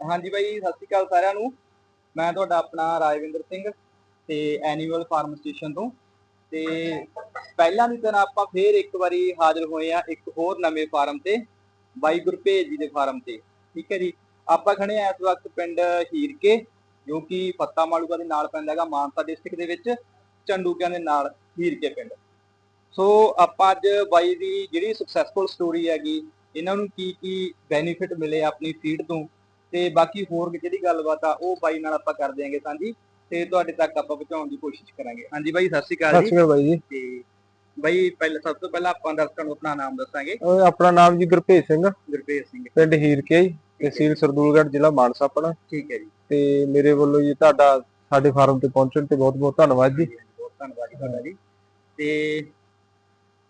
ਹਾਂਜੀ ਬਾਈ, ਸਤਿ ਸ਼੍ਰੀ ਅਕਾਲ ਸਾਰਿਆਂ ਨੂੰ। ਮੈਂ ਤੁਹਾਡਾ ਆਪਣਾ ਰਾਜਵਿੰਦਰ ਸਿੰਘ ਤੇ ਐਨੀਮਲ ਫਾਰਮ ਸਟੇਸ਼ਨ ਤੋਂ। ਤੇ ਪਹਿਲਾਂ ਦੀ ਤਰ੍ਹਾਂ ਆਪਾਂ ਫੇਰ ਇੱਕ ਵਾਰੀ ਹਾਜ਼ਰ ਹੋਏ ਆ ਇੱਕ ਹੋਰ ਨਵੇਂ ਫਾਰਮ ਤੇ ਬਾਈ ਗੁਰਪੇਜ ਜੀ ਦੇ ਫਾਰਮ ਤੇ। ਠੀਕ ਹੈ ਜੀ? ਆਪਾਂ ਖੜੇ ਆ ਇਸ ਵਕਤ ਪਿੰਡ ਹੀਰਕੇ, ਜੋ ਕਿ ਫੱਤਾ ਮਾਲੂਗਾ ਦੇ ਨਾਲ ਪੈਂਦਾ ਹੈਗਾ ਮਾਨਸਾ ਡਿਸਟ੍ਰਿਕਟ ਦੇ ਵਿੱਚ, ਚੰਡੂਕਿਆਂ ਦੇ ਨਾਲ ਹੀਰਕੇ ਪਿੰਡ। ਸੋ ਆਪਾਂ ਅੱਜ ਬਾਈ ਦੀ ਜਿਹੜੀ ਸਕਸੈਸਫੁਲ ਸਟੋਰੀ ਹੈਗੀ, ਇਹਨਾਂ ਨੂੰ ਕੀ ਕੀ ਬੈਨੀਫਿਟ ਮਿਲੇ ਆਪਣੀ ਫੀਡ ਤੋਂ ਤੇ ਬਾਕੀ ਹੋਰ ਜਿਹੜੀ ਗੱਲਬਾਤ ਆ ਉਹ ਬਾਈ ਨਾਲ ਆਪਾਂ ਕਰ ਦਿਆਂਗੇ ਸਾਂਝੀ ਤੇ ਤੁਹਾਡੇ ਤੱਕ ਆਪਾਂ ਪਹੁੰਚਾਉਣ ਦੀ ਕੋਸ਼ਿਸ਼ ਕਰਾਂਗੇ। ਹਾਂਜੀ ਬਾਈ ਸਤਿ ਸ਼੍ਰੀ ਸਤਿ ਅਕਾਲ ਜੀ। ਸ਼੍ਰੀ ਅਕਾਲ ਬਾਈ ਜੀ। ਤੇ ਬਾਈ ਪਹਿਲਾਂ ਸਭ ਤੋਂ ਪਹਿਲਾਂ ਆਪਾਂ ਦਰਸ਼ਕਾਂ ਨੂੰ ਆਪਣਾ ਨਾਮ ਦੱਸਾਂਗੇ। ਆਪਣਾ ਨਾਮ ਜੀ ਗੁਰਭੇਜ ਸਿੰਘ। ਗੁਰਪ੍ਰੀਤ ਸਿੰਘ। ਪਿੰਡ ਹੀਰਕੇ ਤਹਿਸੀਲ ਸਰਦੂਲਗੜ੍ਹ ਜ਼ਿਲ੍ਹਾ ਮਾਨਸਾ ਆਪਣਾ। ਠੀਕ ਹੈ ਜੀ। ਤੇ ਮੇਰੇ ਵੱਲੋਂ ਜੀ ਤੁਹਾਡਾ ਸਾਡੇ ਫਾਰਮ ਤੇ ਪਹੁੰਚਣ ਤੇ ਬਹੁਤ ਬਹੁਤ ਧੰਨਵਾਦ ਜੀ। ਬਹੁਤ ਧੰਨਵਾਦ ਤੁਹਾਡਾ ਜੀ। ਤੇ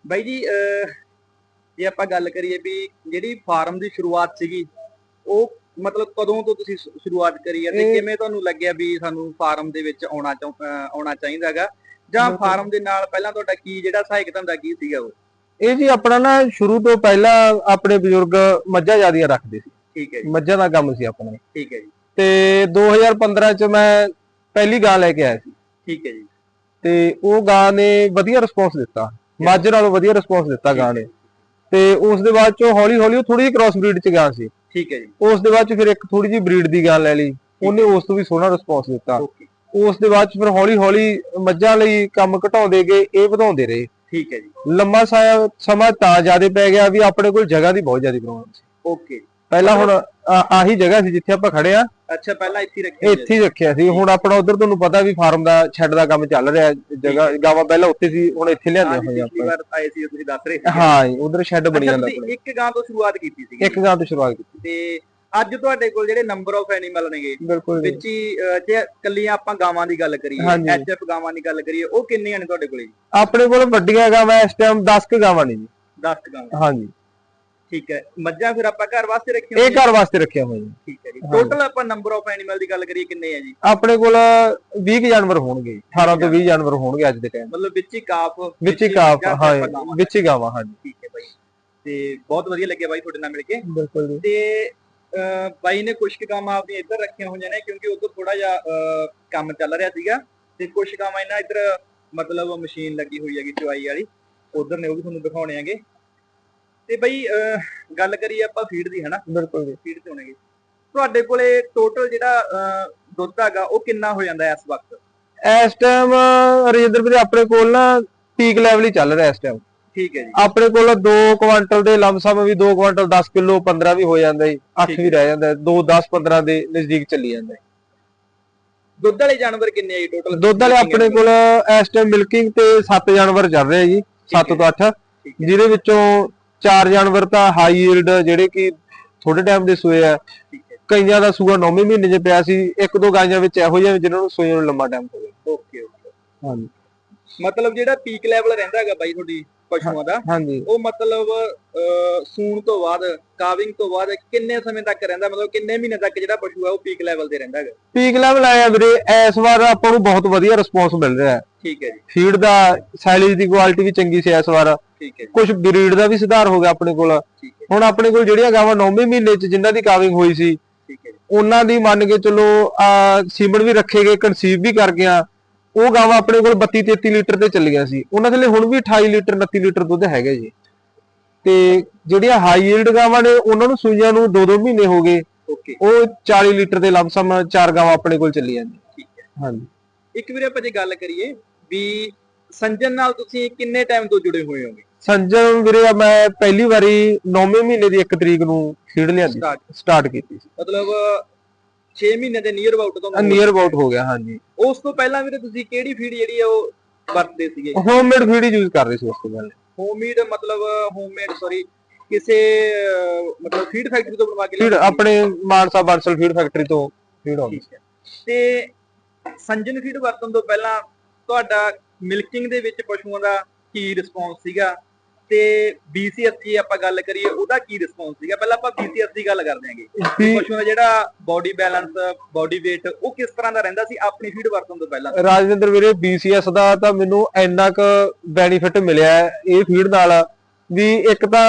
ਬਾਈ ਜੀ ਜੇ ਆਪਾਂ ਗੱਲ ਕਰੀਏ ਵੀ ਜਿਹੜੀ ਫਾਰਮ ਦੀ ਸ਼ੁਰੂਆਤ ਸੀਗੀ ਉਹ ਮਤਲਬ ਕਦੋਂ ਤੋਂ ਤੁਸੀਂ ਸ਼ੁਰੂਆਤ ਕਰੀ ਹੈ ਤੇ ਕਿਵੇਂ ਤੁਹਾਨੂੰ ਲੱਗਿਆ ਵੀ ਸਾਨੂੰ ਫਾਰਮ ਦੇ ਵਿੱਚ ਆਉਣਾ ਆਉਣਾ ਚਾਹੀਦਾਗਾ ਜਾਂ। ਫਾਰਮ ਦੇ ਨਾਲ ਪਹਿਲਾਂ ਤੁਹਾਡਾ ਕੀ ਜਿਹੜਾ ਸਹਾਇਕ ਧੰਦਾ ਕੀ ਸੀਗਾ ਉਹ? ਇਹ ਜੀ ਆਪਣਾ ਨਾ ਸ਼ੁਰੂ ਤੋਂ ਪਹਿਲਾਂ ਆਪਣੇ ਬਜ਼ੁਰਗ ਮੱਝਾਂ ਜਿਆਦੀਆਂ ਰੱਖਦੇ ਸੀ। ਠੀਕ ਹੈ ਜੀ। ਮੱਝਾਂ ਦਾ ਕੰਮ ਸੀ ਆਪਣਾ। ਠੀਕ ਹੈ ਜੀ। ਤੇ 2015 ਚ ਮੈਂ ਪਹਿਲੀ ਗਾਂ ਲੈ ਕੇ ਆਇਆ ਸੀ। ਠੀਕ ਹੈ ਜੀ। ਤੇ ਉਹ ਗਾਂ ਨੇ ਵਧੀਆ ਰਿਸਪੌਂਸ ਦਿੱਤਾ। ਮੱਝ ਨਾਲੋਂ ਵਧੀਆ ਰਿਸਪੌਂਸ ਦਿੱਤਾ ਗਾਂ ਨੇ। ਤੇ ਉਸ ਦੇ ਬਾਅਦ ਚੋਂ ਹੌਲੀ ਹੌਲੀ ਉਹ ਥੋੜੀ ਜਿਹੀ ਕ੍ਰਾਸ ਬਰੀਡ ਚ ਗਾਂ ਸੀ। ਠੀਕ ਹੈ ਜੀ। ਉਸ ਦੇ ਬਾਅਦ ਚ ਫਿਰ ਇੱਕ ਥੋੜੀ ਜਿਹੀ ਬਰੀਡ ਦੀ ਗਾਂ ਲੈ ਲਈ। ਉਹਨੇ ਉਸ ਤੋਂ ਵੀ ਸੋਹਣਾ ਰਿਸਪੌਂਸ ਦਿੱਤਾ। ਉਸ ਦੇ ਬਾਅਦ ਚ ਫਿਰ ਹੌਲੀ ਹੌਲੀ ਮੱਝਾਂ ਲਈ ਕੰਮ ਘਟਾਉਂਦੇ ਗਏ ਇਹ ਵਧਾਉਂਦੇ ਰਹੇ। ਠੀਕ ਹੈ ਜੀ। ਲੰਮਾ ਸਮਾਂ ਤਾਂ ਜ਼ਿਆਦਾ ਪੈ ਗਿਆ ਵੀ ਆਪਣੇ ਕੋਲ ਜਗ੍ਹਾ ਦੀ ਬਹੁਤ ਜ਼ਿਆਦਾ ਪ੍ਰੋਬਲਮ ਸੀ। ਓਕੇ। ਪਹਿਲਾਂ ਹੁਣ ਆਹੀ ਜਗ੍ਹਾ ਸੀ ਜਿੱਥੇ ਆਪਾਂ ਖੜੇ ਆ। ਅੱਛਾ ਪਹਿਲਾਂ ਇੱਥੇ ਰੱਖਿਆ ਇੱਥੇ ਰੱਖਿਆ ਸੀ। ਹੁਣ ਆਪਣਾ ਉਧਰ ਤੁਹਾਨੂੰ ਪਤਾ ਵੀ ਫਾਰਮ ਦਾ ਸ਼ੈੱਡ ਦਾ ਕੰਮ ਚੱਲ ਰਿਹਾ ਜਗ੍ਹਾ ਗਾਵਾਂ ਪਹਿਲਾਂ ਉੱਥੇ ਸੀ ਹੁਣ ਇੱਥੇ। ਲਿਆਂਦੇ ਹੋਏ ਆਪਾਂ। ਵਾਰ ਆਏ ਸੀ ਤੁਸੀਂ ਦੱਸ ਰਹੇ ਸੀ। ਹਾਂ ਜੀ ਉਧਰ ਸ਼ੈੱਡ ਬਣੀ ਜਾਂਦਾ ਆਪਣੇ। ਇੱਕ ਗਾਂ ਤੋਂ ਸ਼ੁਰੂਆਤ ਕੀਤੀ ਸੀ ਇੱਕ ਗਾਂ ਤੋਂ ਸ਼ੁਰੂਆਤ ਕੀਤੀ। ਤੇ ਅੱਜ ਤੁਹਾਡੇ ਕੋਲ ਜਿਹੜੇ ਨੰਬਰ ਆਫ ਐਨੀਮਲ ਨੇਗੇ। ਵਿੱਚ ਹੀ ਜੇ ਕੱਲੀਆਂ ਆਪਾਂ ਗਾਵਾਂ ਦੀ ਗੱਲ ਕਰੀਏ। ਐਚਐਫ ਗਾਵਾਂ ਦੀ ਗੱਲ ਕਰੀਏ ਉਹ ਕਿੰਨੀਆਂ ਨੇ ਤੁਹਾਡੇ ਕੋਲੇ? ਆਪਣੇ ਕੋਲ ਵੱਡੀਆਂ ਗਾਵਾਂ ਇਸ ਟਾਈਮ 10 ਕੁ ਗਾਵਾਂ ਨੇ ਜੀ। 10 ਗਾਵਾਂ। ਹਾਂਜੀ। ਠੀਕ ਹੈ ਮੱਝਾਂ ਫਿਰ ਆਪਾਂ ਘਰ ਵਾਸਤੇ ਰੱਖੀਆਂ ਇਹ ਘਰ ਵਾਸਤੇ ਰੱਖਿਆ ਹੋਇਆ ਜੀ ਠੀਕ ਹੈ ਜੀ। ਟੋਟਲ ਆਪਾਂ ਨੰਬਰ ਆਫ ਐਨੀਮਲ ਦੀ ਗੱਲ ਕਰੀਏ ਕਿੰਨੇ ਆ ਜੀ? ਆਪਣੇ ਕੋਲ 20 ਕੁ ਜਾਨਵਰ ਹੋਣਗੇ 18 ਤੋਂ 20 ਜਾਨਵਰ ਹੋਣਗੇ ਅੱਜ ਦੇ ਟਾਈਮ ਮਤਲਬ ਵਿੱਚ ਹੀ ਕਾਫ ਵਿੱਚ ਹੀ ਕਾਫ ਹਾਂ। ਵਿੱਚ ਹੀ ਗਾਵਾਂ ਹਾਂਜੀ ਠੀਕ ਹੈ ਬਾਈ। ਤੇ ਬਹੁਤ ਵਧੀਆ ਲੱਗਿਆ ਬਾਈ ਤੁਹਾਡੇ ਨਾਲ ਮਿਲ ਕੇ। ਬਿਲਕੁਲ ਜੀ। ਤੇ ਬਾਈ ਨੇ ਕੁਝ ਕੁ ਗਾਵਾਂ ਆਪਣੀਆਂ ਇੱਧਰ ਰੱਖੀਆਂ ਹੋਈਆਂ ਨੇ ਕਿਉਂਕਿ ਉਧਰ ਥੋੜਾ ਜਿਹਾ ਕੰਮ ਚੱਲ ਰਿਹਾ ਸੀਗਾ। ਤੇ ਕੁਝ ਗਾਵਾਂ ਇਹਨਾਂ ਇੱਧਰ ਮਤਲਬ ਮਸ਼ੀਨ ਲੱਗੀ ਹੋਈ ਹੈਗੀ ਚੁਆਈ ਵਾਲੀ। ਉਧਰ ਨੇ ਉਹ ਵੀ ਤੁਹਾਨੂੰ ਦਿਖਾਉਣੇ ਆਂਗੇ ਤੇ ਬਾਈ ਅਹ, ਗੱਲ ਕਰੀਏ ਆਪਾਂ ਫੀਡ ਦੀ ਹਨਾ? ਬਿਲਕੁਲ ਜੀ। ਫੀਡ ਤੇ ਹੋਣਗੇ ਤੁਹਾਡੇ ਕੋਲੇ ਟੋਟਲ ਜਿਹੜਾ ਅਹ, ਦੁੱਧ ਹੈਗਾ ਉਹ ਕਿੰਨਾ ਹੋ ਜਾਂਦਾ ਹੈ ਇਸ ਵਕਤ? ਇਸ ਟਾਈਮ ਰਜਿੰਦਰ ਵੀਰੇ ਆਪਣੇ ਕੋਲ ਨਾ ਪੀਕ ਲੈਵਲ ਹੀ ਚੱਲ ਰਿਹਾ ਇਸ ਟਾਈਮ ਠੀਕ ਹੈ ਜੀ। ਆਪਣੇ ਕੋਲ 2 ਕੁਆਂਟਲ ਦੇ ਲਮਸਮ ਵੀ 2 ਕੁਆਂਟਲ 10 ਕਿਲੋ 15 ਵੀ ਹੋ ਜਾਂਦਾ ਜੀ। 8 ਠੀਕ ਵੀ ਰਹਿ ਜਾਂਦਾ 2 10 15 ਦੇ ਨਜ਼ਦੀਕ ਚੱਲੀ ਜਾਂਦਾ ਜੀ। ਦੁੱਧ ਵਾਲੇ ਜਾਨਵਰ ਕਿੰਨੇ ਆ ਜੀ ਟੋਟਲ ਦੁੱਧ ਵਾਲੇ ਆਪਣੇ ਕੋਲ ਇਸ ਟਾਈਮ ਮਿਲਕਿੰਗ ਤੇ 7 ਜਾਨਵਰ ਚੱਲ ਰਹੇ ਜੀ 7 ਤੋਂ 8 ਠੀਕ ਹੈ। ਜਿਹਦੇ ਵਿੱਚੋਂ 4 ਜਾਨਵਰ ਤਾਂ ਹਾਈ ਯੀਲਡ ਜਿਹੜੇ ਕਿ ਥੋੜੇ ਟਾਈਮ ਦੇ ਸੂਏ ਆ। ਕਈਆਂ ਦਾ ਸੂਆ 9ਵੇਂ ਮਹੀਨੇ 'ਚ ਪਿਆ ਸੀ ਇੱਕ ਦੋ ਗਾਈਆਂ ਵਿੱਚ ਇਹੋ ਜਿਹੀਆਂ ਜਿਨ੍ਹਾਂ ਨੂੰ ਸੂਏ ਨੂੰ ਲੰਮਾ ਟਾਈਮ ਹੋ ਗਿਆ। ਓਕੇ ਓਕੇ ਹਾਂਜੀ। ਮਤਲਬ ਜਿਹੜਾ ਪੀਕ ਲੈਵਲ ਰਹਿੰਦਾ ਹੈਗਾ ਬਾਈ ਤੁਹਾਡੀ? ਪਸ਼ੂਆਂ ਦਾ। ਹਾਂਜੀ। ਉਹ ਮਤਲਬ ਸੂਣ ਤੋਂ ਬਾਅਦ ਕਾਵਿੰਗ ਤੋਂ ਬਾਅਦ ਕਿੰਨੇ ਸਮੇਂ ਤੱਕ ਰਹਿੰਦਾ? ਮਤਲਬ ਕਿੰਨੇ ਮਹੀਨੇ ਤੱਕ ਜਿਹੜਾ ਪਸ਼ੂ ਹੈ ਉਹ ਪੀਕ ਲੈਵਲ ਤੇ ਰਹਿੰਦਾ ਹੈਗਾ? ਪੀਕ ਲੈਵਲ ਆਇਆ ਵੀਰੇ ਇਸ ਵਾਰ ਆਪਾਂ ਨੂੰ ਬਹੁਤ ਵਧੀਆ ਰਿਸਪੌਂਸ ਮਿਲ ਰਿਹਾ ਹੈ। ਠੀਕ ਹੈ ਜੀ। ਫੀਡ ਦਾ ਸਾਈਲੇਜ ਦੀ ਕੁਆਲਿਟੀ ਵੀ ਚੰਗੀ ਸੀ ਇਸ ਵਾਰ। ਠੀਕ ਹੈ ਕੁਝ ਬਰੀਡ ਦਾ ਵੀ ਸੁਧਾਰ ਹੋ ਗਿਆ ਆਪਣੇ ਕੋਲ। ਹੈ ਹੁਣ ਆਪਣੇ ਕੋਲ ਜਿਹੜੀਆਂ ਗਾਵਾਂ 9ਵੇਂ ਮਹੀਨੇ 'ਚ ਜਿਨ੍ਹਾਂ ਦੀ ਕਾਵਿੰਗ ਹੋਈ ਸੀ ਹੈ ਉਹਨਾਂ ਦੀ ਮੰਨ ਕੇ ਚਲੋ ਆ ਸੀਮਨ ਵੀ ਰੱਖੇ ਗਏ ਕਨਸੀਵ ਵੀ ਕਰ ਗਿਆ। ਉਹ ਗਾਵਾਂ ਆਪਣੇ ਕੋਲ 32 33 ਲੀਟਰ ਤੇ ਚੱਲੀਆਂ ਸੀ। ਉਹਨਾਂ ਦੇ ਲਈ ਹੁਣ ਵੀ 28 ਲੀਟਰ 29 ਲੀਟਰ ਦੁੱਧ ਹੈਗਾ ਜੀ। ਤੇ ਜਿਹੜੀਆਂ ਹਾਈ ਯੀਲਡ ਗਾਵਾਂ ਨੇ ਉਹਨਾਂ ਨੂੰ ਸੂਈਆਂ ਨੂੰ 2-2 ਮਹੀਨੇ ਹੋ ਗਏ। ਓਕੇ ਉਹ 40 ਲੀਟਰ ਦੇ ਲਮਸਮ ਚਾਰ ਗਾਵਾਂ ਆਪਣੇ ਕੋਲ ਚੱਲੀ ਜਾਂਦੀਆਂ ਠੀਕ ਹੈ। ਹਾਂਜੀ। ਇੱਕ ਵੀਰੇ ਆਪਾਂ ਜੇ ਗੱਲ ਕਰੀਏ ਵੀ ਸੰਜਨ ਨਾਲ ਤੁਸੀਂ ਕਿੰਨੇ ਟਾਈਮ ਤੋਂ ਜੁੜੇ ਹੋਏ ਹੋਗੇ? ਸੰਜਮ ਵੀਰੇ ਮੈਂ ਪਹਿਲੀ ਵਾਰੀ 9ਵੇਂ ਮਹੀਨੇ ਦੀ 1 ਤਰੀਕ ਨੂੰ ਲਿਆਂਦੀ ਸਟਾਰਟ ਸਟਾਰਟ ਕੀਤੀ ਸੀ। ਮਤਲਬ 6 ਮਹੀਨੇ ਦੇ ਨੀਅਰ ਅਬਾਊਟ ਤੋਂ ਨੀਅਰ ਅਬਾਊਟ ਹੋ ਗਿਆ ਹਾਂਜੀ। ਉਸ ਤੋਂ ਪਹਿਲਾਂ ਵੀਰੇ ਤੁਸੀਂ ਕਿਹੜੀ ਫੀਡ ਜਿਹੜੀ ਆ ਉਹ ਵਰਤਦੇ ਸੀਗੇ? ਹੋਮਮੇਡ ਫੀਡ ਯੂਜ਼ ਕਰ ਰਹੇ ਸੀ ਉਸ ਤੋਂ ਪਹਿਲਾਂ। ਹੋਮਮੇਡ ਮਤਲਬ ਹੋਮਮੇਡ ਸੌਰੀ ਕਿਸੇ ਅਹ, ਮਤਲਬ ਫੀਡ ਫੈਕਟਰੀ ਤੋਂ ਬਣਵਾ ਕੇ ਫੀਡ ਲਿਆਉਂਦੇ ਆਪਣੇ ਮਾਨਸਾ ਬਾਂਸਲ ਫੀਡ ਫੈਕਟਰੀ ਤੋਂ ਫੀਡ ਆਉਂਦੀ ਠੀਕ ਹੈ। ਤੇ ਸੰਜਨ ਫੀਡ ਵਰਤਣ ਤੋਂ ਪਹਿਲਾਂ ਤੁਹਾਡਾ ਮਿਲਕਿੰਗ ਦੇ ਵਿੱਚ ਪਸ਼ੂਆਂ ਦਾ ਕੀ ਰਿਸਪੌਂਸ ਸੀਗਾ? ਤੇ BCS ਦੀ ਆਪਾਂ ਗੱਲ ਕਰੀਏ ਉਹਦਾ ਕੀ ਰਿਸਪੌਂਸ ਸੀਗਾ? ਪਹਿਲਾਂ ਆਪਾਂ BCS ਦੀ ਗੱਲ ਕਰਦੇ ਹਾਂਗੇ। ਸੀ ਪਸ਼ੂਆਂ ਦਾ ਜਿਹੜਾ ਬਾਡੀ ਬੈਲੈਂਸ ਬਾਡੀ weight ਉਹ ਕਿਸ ਤਰ੍ਹਾਂ ਦਾ ਰਹਿੰਦਾ ਸੀ? ਆਪਣੀ ਫੀਡ ਵਰਤਣ ਤੋਂ ਪਹਿਲਾਂ। ਰਾਜਵਿੰਦਰ ਵੀਰੇ BCS ਦਾ ਤਾਂ ਮੈਨੂੰ ਇੰਨਾ ਕੁ ਬੈਨੀਫਿਟ ਮਿਲਿਆ ਹੈ ਇਹ ਫੀਡ ਨਾਲ ਵੀ ਇੱਕ ਤਾਂ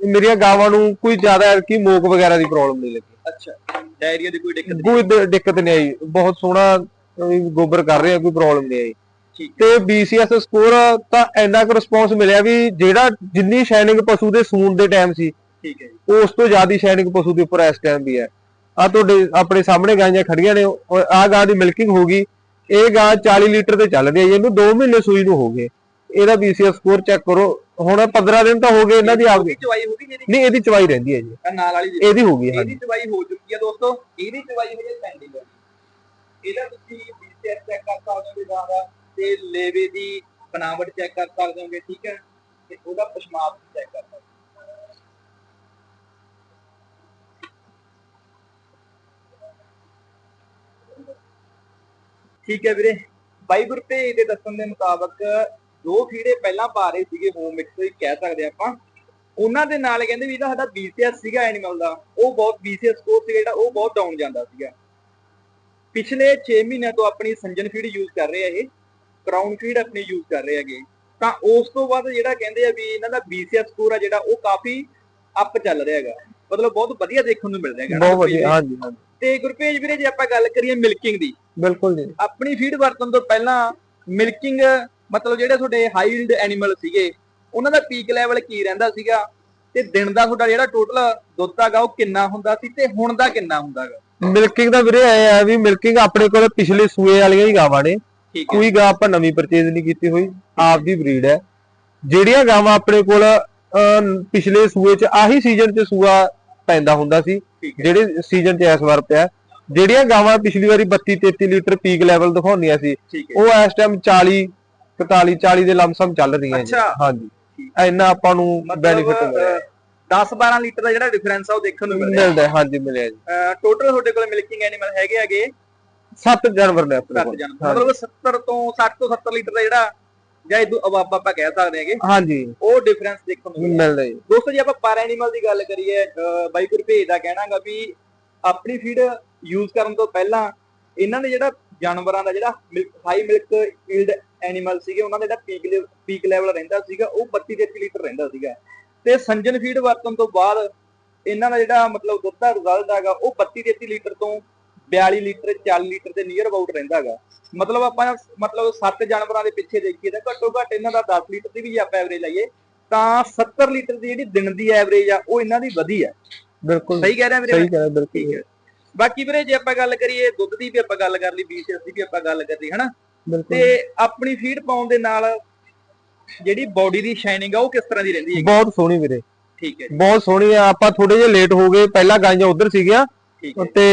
ਮੇਰੀਆਂ ਗਾਵਾਂ ਨੂੰ ਕੋਈ ਜ਼ਿਆਦਾ ਕੀ ਮੋਕ ਵਗੈਰਾ ਦੀ ਪ੍ਰੋਬਲਮ ਨਹੀਂ ਲੱਗੀ। ਅੱਛਾ ਡਾਇਰੀਆ ਦੀ ਕੋਈ ਦਿੱਕਤ ਨਹੀਂ ਕੋਈ ਦਿੱਕਤ ਨਹੀਂ ਆਈ। ਬਹੁਤ ਸੋਹਣਾ ਗੋਬਰ ਕਰ ਰਿਹਾ ਕੋਈ ਪ੍ਰੋਬਲਮ ਨਹੀਂ ਆਈ। ਤੇ BCS ਸਕੋਰ ਤਾਂ ਇੰਨਾ ਕੁ ਰਿਸਪੌਂਸ ਮਿਲਿਆ ਵੀ ਜਿਹੜਾ ਜਿੰਨੀ ਸ਼ਾਈਨਿੰਗ ਪਸ਼ੂ ਦੇ ਸੂਣ ਦੇ ਟਾਈਮ ਸੀ ਠੀਕ ਹੈ ਜੀ। ਉਸ ਤੋਂ ਜ਼ਿਆਦਾ ਸ਼ਾਈਨਿੰਗ ਪਸ਼ੂ ਦੇ ਉੱਪਰ ਇਸ ਟਾਈਮ ਵੀ ਹੈ। ਆ ਤੁਹਾਡੇ ਆਪਣੇ ਸਾਹਮਣੇ ਗਾਈਆਂ ਖੜੀਆਂ ਨੇ ਆ ਗਾਂ ਦੀ ਮਿਲਕਿੰਗ ਹੋ ਗਈ। ਇਹ ਗਾਂ 40 ਲੀਟਰ ਤੇ ਚੱਲ ਰਹੀ ਹੈ ਇਹਨੂੰ 2 ਮਹੀਨੇ ਸੂਈ ਨੂੰ ਹੋ ਗਏ। ਇਹਦਾ BCS ਸਕੋਰ ਚੈੱਕ ਕਰੋ। ਹੁਣ 15 ਦਿਨ ਤਾਂ ਹੋ ਗਏ ਇਹਨਾਂ ਦੀ ਆਪਦੀ। ਚਵਾਈ ਹੋ ਗਈ ਜਿਹੜੀ ਨਹੀਂ ਇਹਦੀ ਚਵਾਈ ਰਹਿੰਦੀ ਹੈ ਜੀ। ਨਾਲ ਵਾਲੀ ਇਹਦੀ ਹੋ ਗਈ ਹਾਂਜੀ। ਇਹਦੀ ਚਵਾਈ ਹੋ ਚੁੱਕੀ ਹੈ ਦੋਸਤੋ। ਇਹਦੀ ਚਵਾਈ ਹਜੇ ਪੈਂਡਿੰਗ ਹੈ ਇਹਦਾ ਤੁਸੀਂ ਬੀਸੀਐਸ ਚੈੱਕ ਕਰ ਸਕਦੇ ਹੋ ਜ਼ਿਆਦਾ ਤੇ ਲੇਵੇ ਦੀ ਬਣਾਵਟ ਚੈੱਕ ਕਰ ਸਕਦੇ ਹੋਗੇ, ਠੀਕ ਹੈ? ਤੇ ਉਹਦਾ ਪਸ਼ਮਾਪ ਚੈੱਕ ਕਰ ਸਕਦੇ ਠੀਕ ਹੈ ਵੀਰੇ। ਬਾਈ ਗੁਰਪ੍ਰੀਤ ਦੇ ਦੱਸਣ ਦੇ ਮੁਤਾਬਕ ਦੋ ਫੀੜੇ ਪਹਿਲਾਂ ਪਾ ਰਹੇ ਸੀਗੇ ਹੋਮ ਮਿਕਸ ਹੀ ਕਹਿ ਸਕਦੇ ਆਪਾਂ। ਉਹਨਾਂ ਦੇ ਨਾਲ ਕਹਿੰਦੇ ਵੀ ਜਿਹੜਾ ਸਾਡਾ BCS ਸੀਗਾ ਐਨੀਮਲ ਦਾ। ਉਹ ਬਹੁਤ BCS ਸਕੋਰ ਸੀਗਾ ਜਿਹੜਾ, ਉਹ ਬਹੁਤ ਡਾਊਨ ਜਾਂਦਾ ਸੀਗਾ। ਪਿਛਲੇ 6 ਮਹੀਨਿਆਂ ਤੋਂ ਆਪਣੀ ਸੰਜਨ ਫੀਡ ਯੂਜ਼ ਕਰ ਰਹੇ ਆ ਇਹ। ਕਰਾਊਨ ਫੀਡ ਆਪਣੀ ਯੂਜ਼ ਕਰ ਰਹੇ ਹੈਗੇ। ਤਾਂ ਉਸ ਤੋਂ ਬਾਅਦ ਜਿਹੜਾ ਕਹਿੰਦੇ ਆ ਵੀ ਇਹਨਾਂ ਦਾ BCS ਸਕੋਰ ਆ ਜਿਹੜਾ ਉਹ ਕਾਫੀ ਅਪ ਚੱਲ ਰਿਹਾ ਹੈਗਾ। ਮਤਲਬ ਬਹੁਤ ਵਧੀਆ ਦੇਖਣ ਨੂੰ ਮਿਲ ਰਿਹਾ ਹੈਗਾ। ਬਹੁਤ ਵਧੀਆ ਹਾਂਜੀ ਹਾਂਜੀ। ਤੇ ਗੁਰਪੇਜ ਵੀਰੇ ਜੇ ਆਪਾਂ ਗੱਲ ਕਰੀਏ ਮਿਲਕਿੰਗ ਦੀ ਬਿਲਕੁਲ ਜੀ। ਆਪਣੀ ਫੀਡ ਵਰਤਣ ਤੋਂ ਪਹਿਲਾਂ ਮਿਲਕਿੰਗ ਮਤਲਬ ਜਿਹੜੇ ਤੁਹਾਡੇ ਹਾਈ ਯੀਲਡ ਐਨੀਮਲ ਸੀਗੇ ਉਹਨਾਂ ਦਾ ਪੀਕ ਲੈਵਲ ਕੀ ਰਹਿੰਦਾ ਸੀਗਾ? ਤੇ ਦਿਨ ਦਾ ਤੁਹਾਡਾ ਜਿਹੜਾ ਟੋਟਲ ਦੁੱਧ ਹੈਗਾ ਉਹ ਕਿੰਨਾ ਹੁੰਦਾ ਸੀ ਤੇ ਹੁਣ ਦਾ ਕਿੰਨਾ ਹੁੰਦਾਗਾ ਮਿਲਕਿੰਗ ਦਾ ਵੀਰੇ ਐ ਆ ਵੀ ਮਿਲਕਿੰਗ ਆਪਣੇ ਕੋਲ ਪਿਛਲੇ ਸੂਏ ਵਾਲੀਆਂ ਹੀ ਗਾਵਾਂ ਨੇ। ਕੋਈ ਗਾਂ ਆਪਾਂ ਨਵੀਂ ਪਰਚੇਜ਼ ਨਹੀਂ ਕੀਤੀ ਹੋਈ ਆਪ ਦੀ ਬਰੀਡ ਹੈ। ਜਿਹੜੀਆਂ ਗਾਵਾਂ ਆਪਣੇ ਕੋਲ ਪਿਛਲੇ ਸੂਏ ਚ ਆਹੀ ਸੀਜ਼ਨ ਚ ਸੂਆ ਪੈਂਦਾ ਹੁੰਦਾ ਸੀ ਜਿਹੜੇ ਸੀਜ਼ਨ ਚ ਇਸ ਵਾਰ ਪਿਆ। ਜਿਹੜੀਆਂ ਗਾਵਾਂ ਪਿਛਲੀ ਵਾਰੀ 32 33 ਲੀਟਰ ਪੀਕ ਲੈਵਲ ਦਿਖਾਉਂਦੀਆਂ ਸੀ ਉਹ ਇਸ ਟਾਈਮ 40 41 40 ਦੇ ਲਮਸਮ ਚੱਲ ਰਹੀਆਂ ਜੀ। ਹਾਂਜੀ। ਇੰਨਾ ਆਪਾਂ ਨੂੰ ਬੈਨੀਫਿਟ ਮਿਲਿਆ। 10 12 ਲੀਟਰ ਦਾ ਜਿਹੜਾ ਡਿਫਰੈਂਸ ਆ ਉਹ ਦੇਖਣ ਨੂੰ ਮਿਲਦਾ ਹਾਂਜੀ ਮਿਲਿਆ ਜੀ। ਟੋਟਲ ਤੁਹਾਡੇ ਕੋਲ ਮਿਲਕਿੰਗ ਐਨੀਮਲ ਹੈਗੇ ਹੈਗੇ ਸੱਤ ਜਾਨਵਰ ਨੇ ਆਪਣੇ 7 ਕੋਲ। ਮਤਲਬ 70 ਤੋਂ 60 ਤੋਂ 70 ਲੀਟਰ ਦਾ ਜਿਹੜਾ ਜਾਂ ਇਦੋਂ ਅਬਾਬ ਆਪਾਂ ਕਹਿ ਸਕਦੇ ਹੈਗੇ ਹਾਂਜੀ। ਉਹ ਡਿਫਰੈਂਸ ਦੇਖਣ ਨੂੰ ਮਿਲ ਰਿਹਾ ਮਿਲਦਾ ਜੀ। ਦੋਸਤੋ ਜੇ ਆਪਾਂ ਪਰ ਐਨੀਮਲ ਦੀ ਗੱਲ ਕਰੀਏ ਅਹ ਬਾਈ ਗੁਰਭੇਜ ਦਾ ਕਹਿਣਾਗਾ ਵੀ ਆਪਣੀ ਫੀਡ ਯੂਜ਼ ਕਰਨ ਤੋਂ ਪਹਿਲਾਂ ਇਹਨਾਂ ਨੇ ਜਿਹੜਾ ਜਾਨਵਰਾਂ ਦਾ ਜਿਹੜਾ ਹਾਈ ਮਿਲਕ ਯੀਲਡ ਐਨੀਮਲ ਸੀਗੇ ਉਹਨਾਂ ਦਾ ਜਿਹੜਾ ਪੀਕ ਪੀਕ ਲੈਵਲ ਰਹਿੰਦਾ ਸੀਗਾ ਉਹ 32 33 ਲੀਟਰ ਰਹਿੰਦਾ ਸੀਗਾ। ਤੇ ਸੰਜਨ ਫੀਡ ਵਰਤਣ ਤੋਂ ਬਾਅਦ ਇਹਨਾਂ ਦਾ ਜਿਹੜਾ ਮਤਲਬ ਦੁੱਧ ਦਾ ਰਿਜ਼ਲਟ ਹੈਗਾ ਉਹ 32 33 ਲੀਟਰ ਤੋਂ 42 ਲੀਟਰ 40 ਲੀਟਰ ਦੇ ਨੀਅਰ ਅਬਾਊਟ ਰਹਿੰਦਾ ਹੈਗਾ ਮਤਲਬ ਆਪਾਂ ਮਤਲਬ ਸੱਤ ਜਾਨਵਰਾਂ ਦੇ ਪਿੱਛੇ ਦੇਖੀਏ ਤਾਂ ਘੱਟੋ ਘੱਟ ਇਹਨਾਂ ਦਾ 10 ਲੀਟਰ ਦੀ ਵੀ ਜੇ ਆਪਾਂ ਐਵਰੇਜ ਲਾਈਏ ਤਾਂ 70 ਲੀਟਰ ਦੀ ਜਿਹੜੀ ਦਿਨ ਦੀ ਐਵਰੇਜ ਆ ਉਹ ਇਹਨਾਂ ਦੀ ਵਧੀ ਆ। ਬਿਲਕੁਲ। ਸਹੀ ਕਹਿ ਰਿਹਾ ਵੀਰੇ ਸਹੀ ਕਹਿ ਬਿਲਕੁਲ ਬਾਕੀ ਵੀਰੇ ਜੇ ਆਪਾਂ ਗੱਲ ਕਰੀਏ ਦੁੱਧ ਦੀ ਵੀ ਆਪਾਂ ਗੱਲ ਕਰ ਲਈ BCS ਦੀ ਵੀ ਆਪਾਂ ਗੱਲ ਕਰ ਲਈ ਹਨਾ? ਤੇ ਆਪਣੀ ਫੀਡ ਪਾਉਣ ਦੇ ਨਾਲ ਜਿਹੜੀ ਬਾਡੀ ਦੀ ਸ਼ਾਈਨਿੰਗ ਆ ਉਹ ਕਿਸ ਤਰ੍ਹਾਂ ਦੀ ਰਹਿੰਦੀ ਹੈ ਬਹੁਤ ਸੋਹਣੀ ਵੀਰੇ। ਠੀਕ ਹੈ ਬਹੁਤ ਸੋਹਣੀ ਆ। ਆਪਾਂ ਥੋੜੇ ਜਿਹਾ ਲੇਟ ਹੋ ਗਏ ਪਹਿਲਾਂ ਗਾਈਆਂ ਉਧਰ ਸੀਗੀਆਂ ਹੈ ਤੇ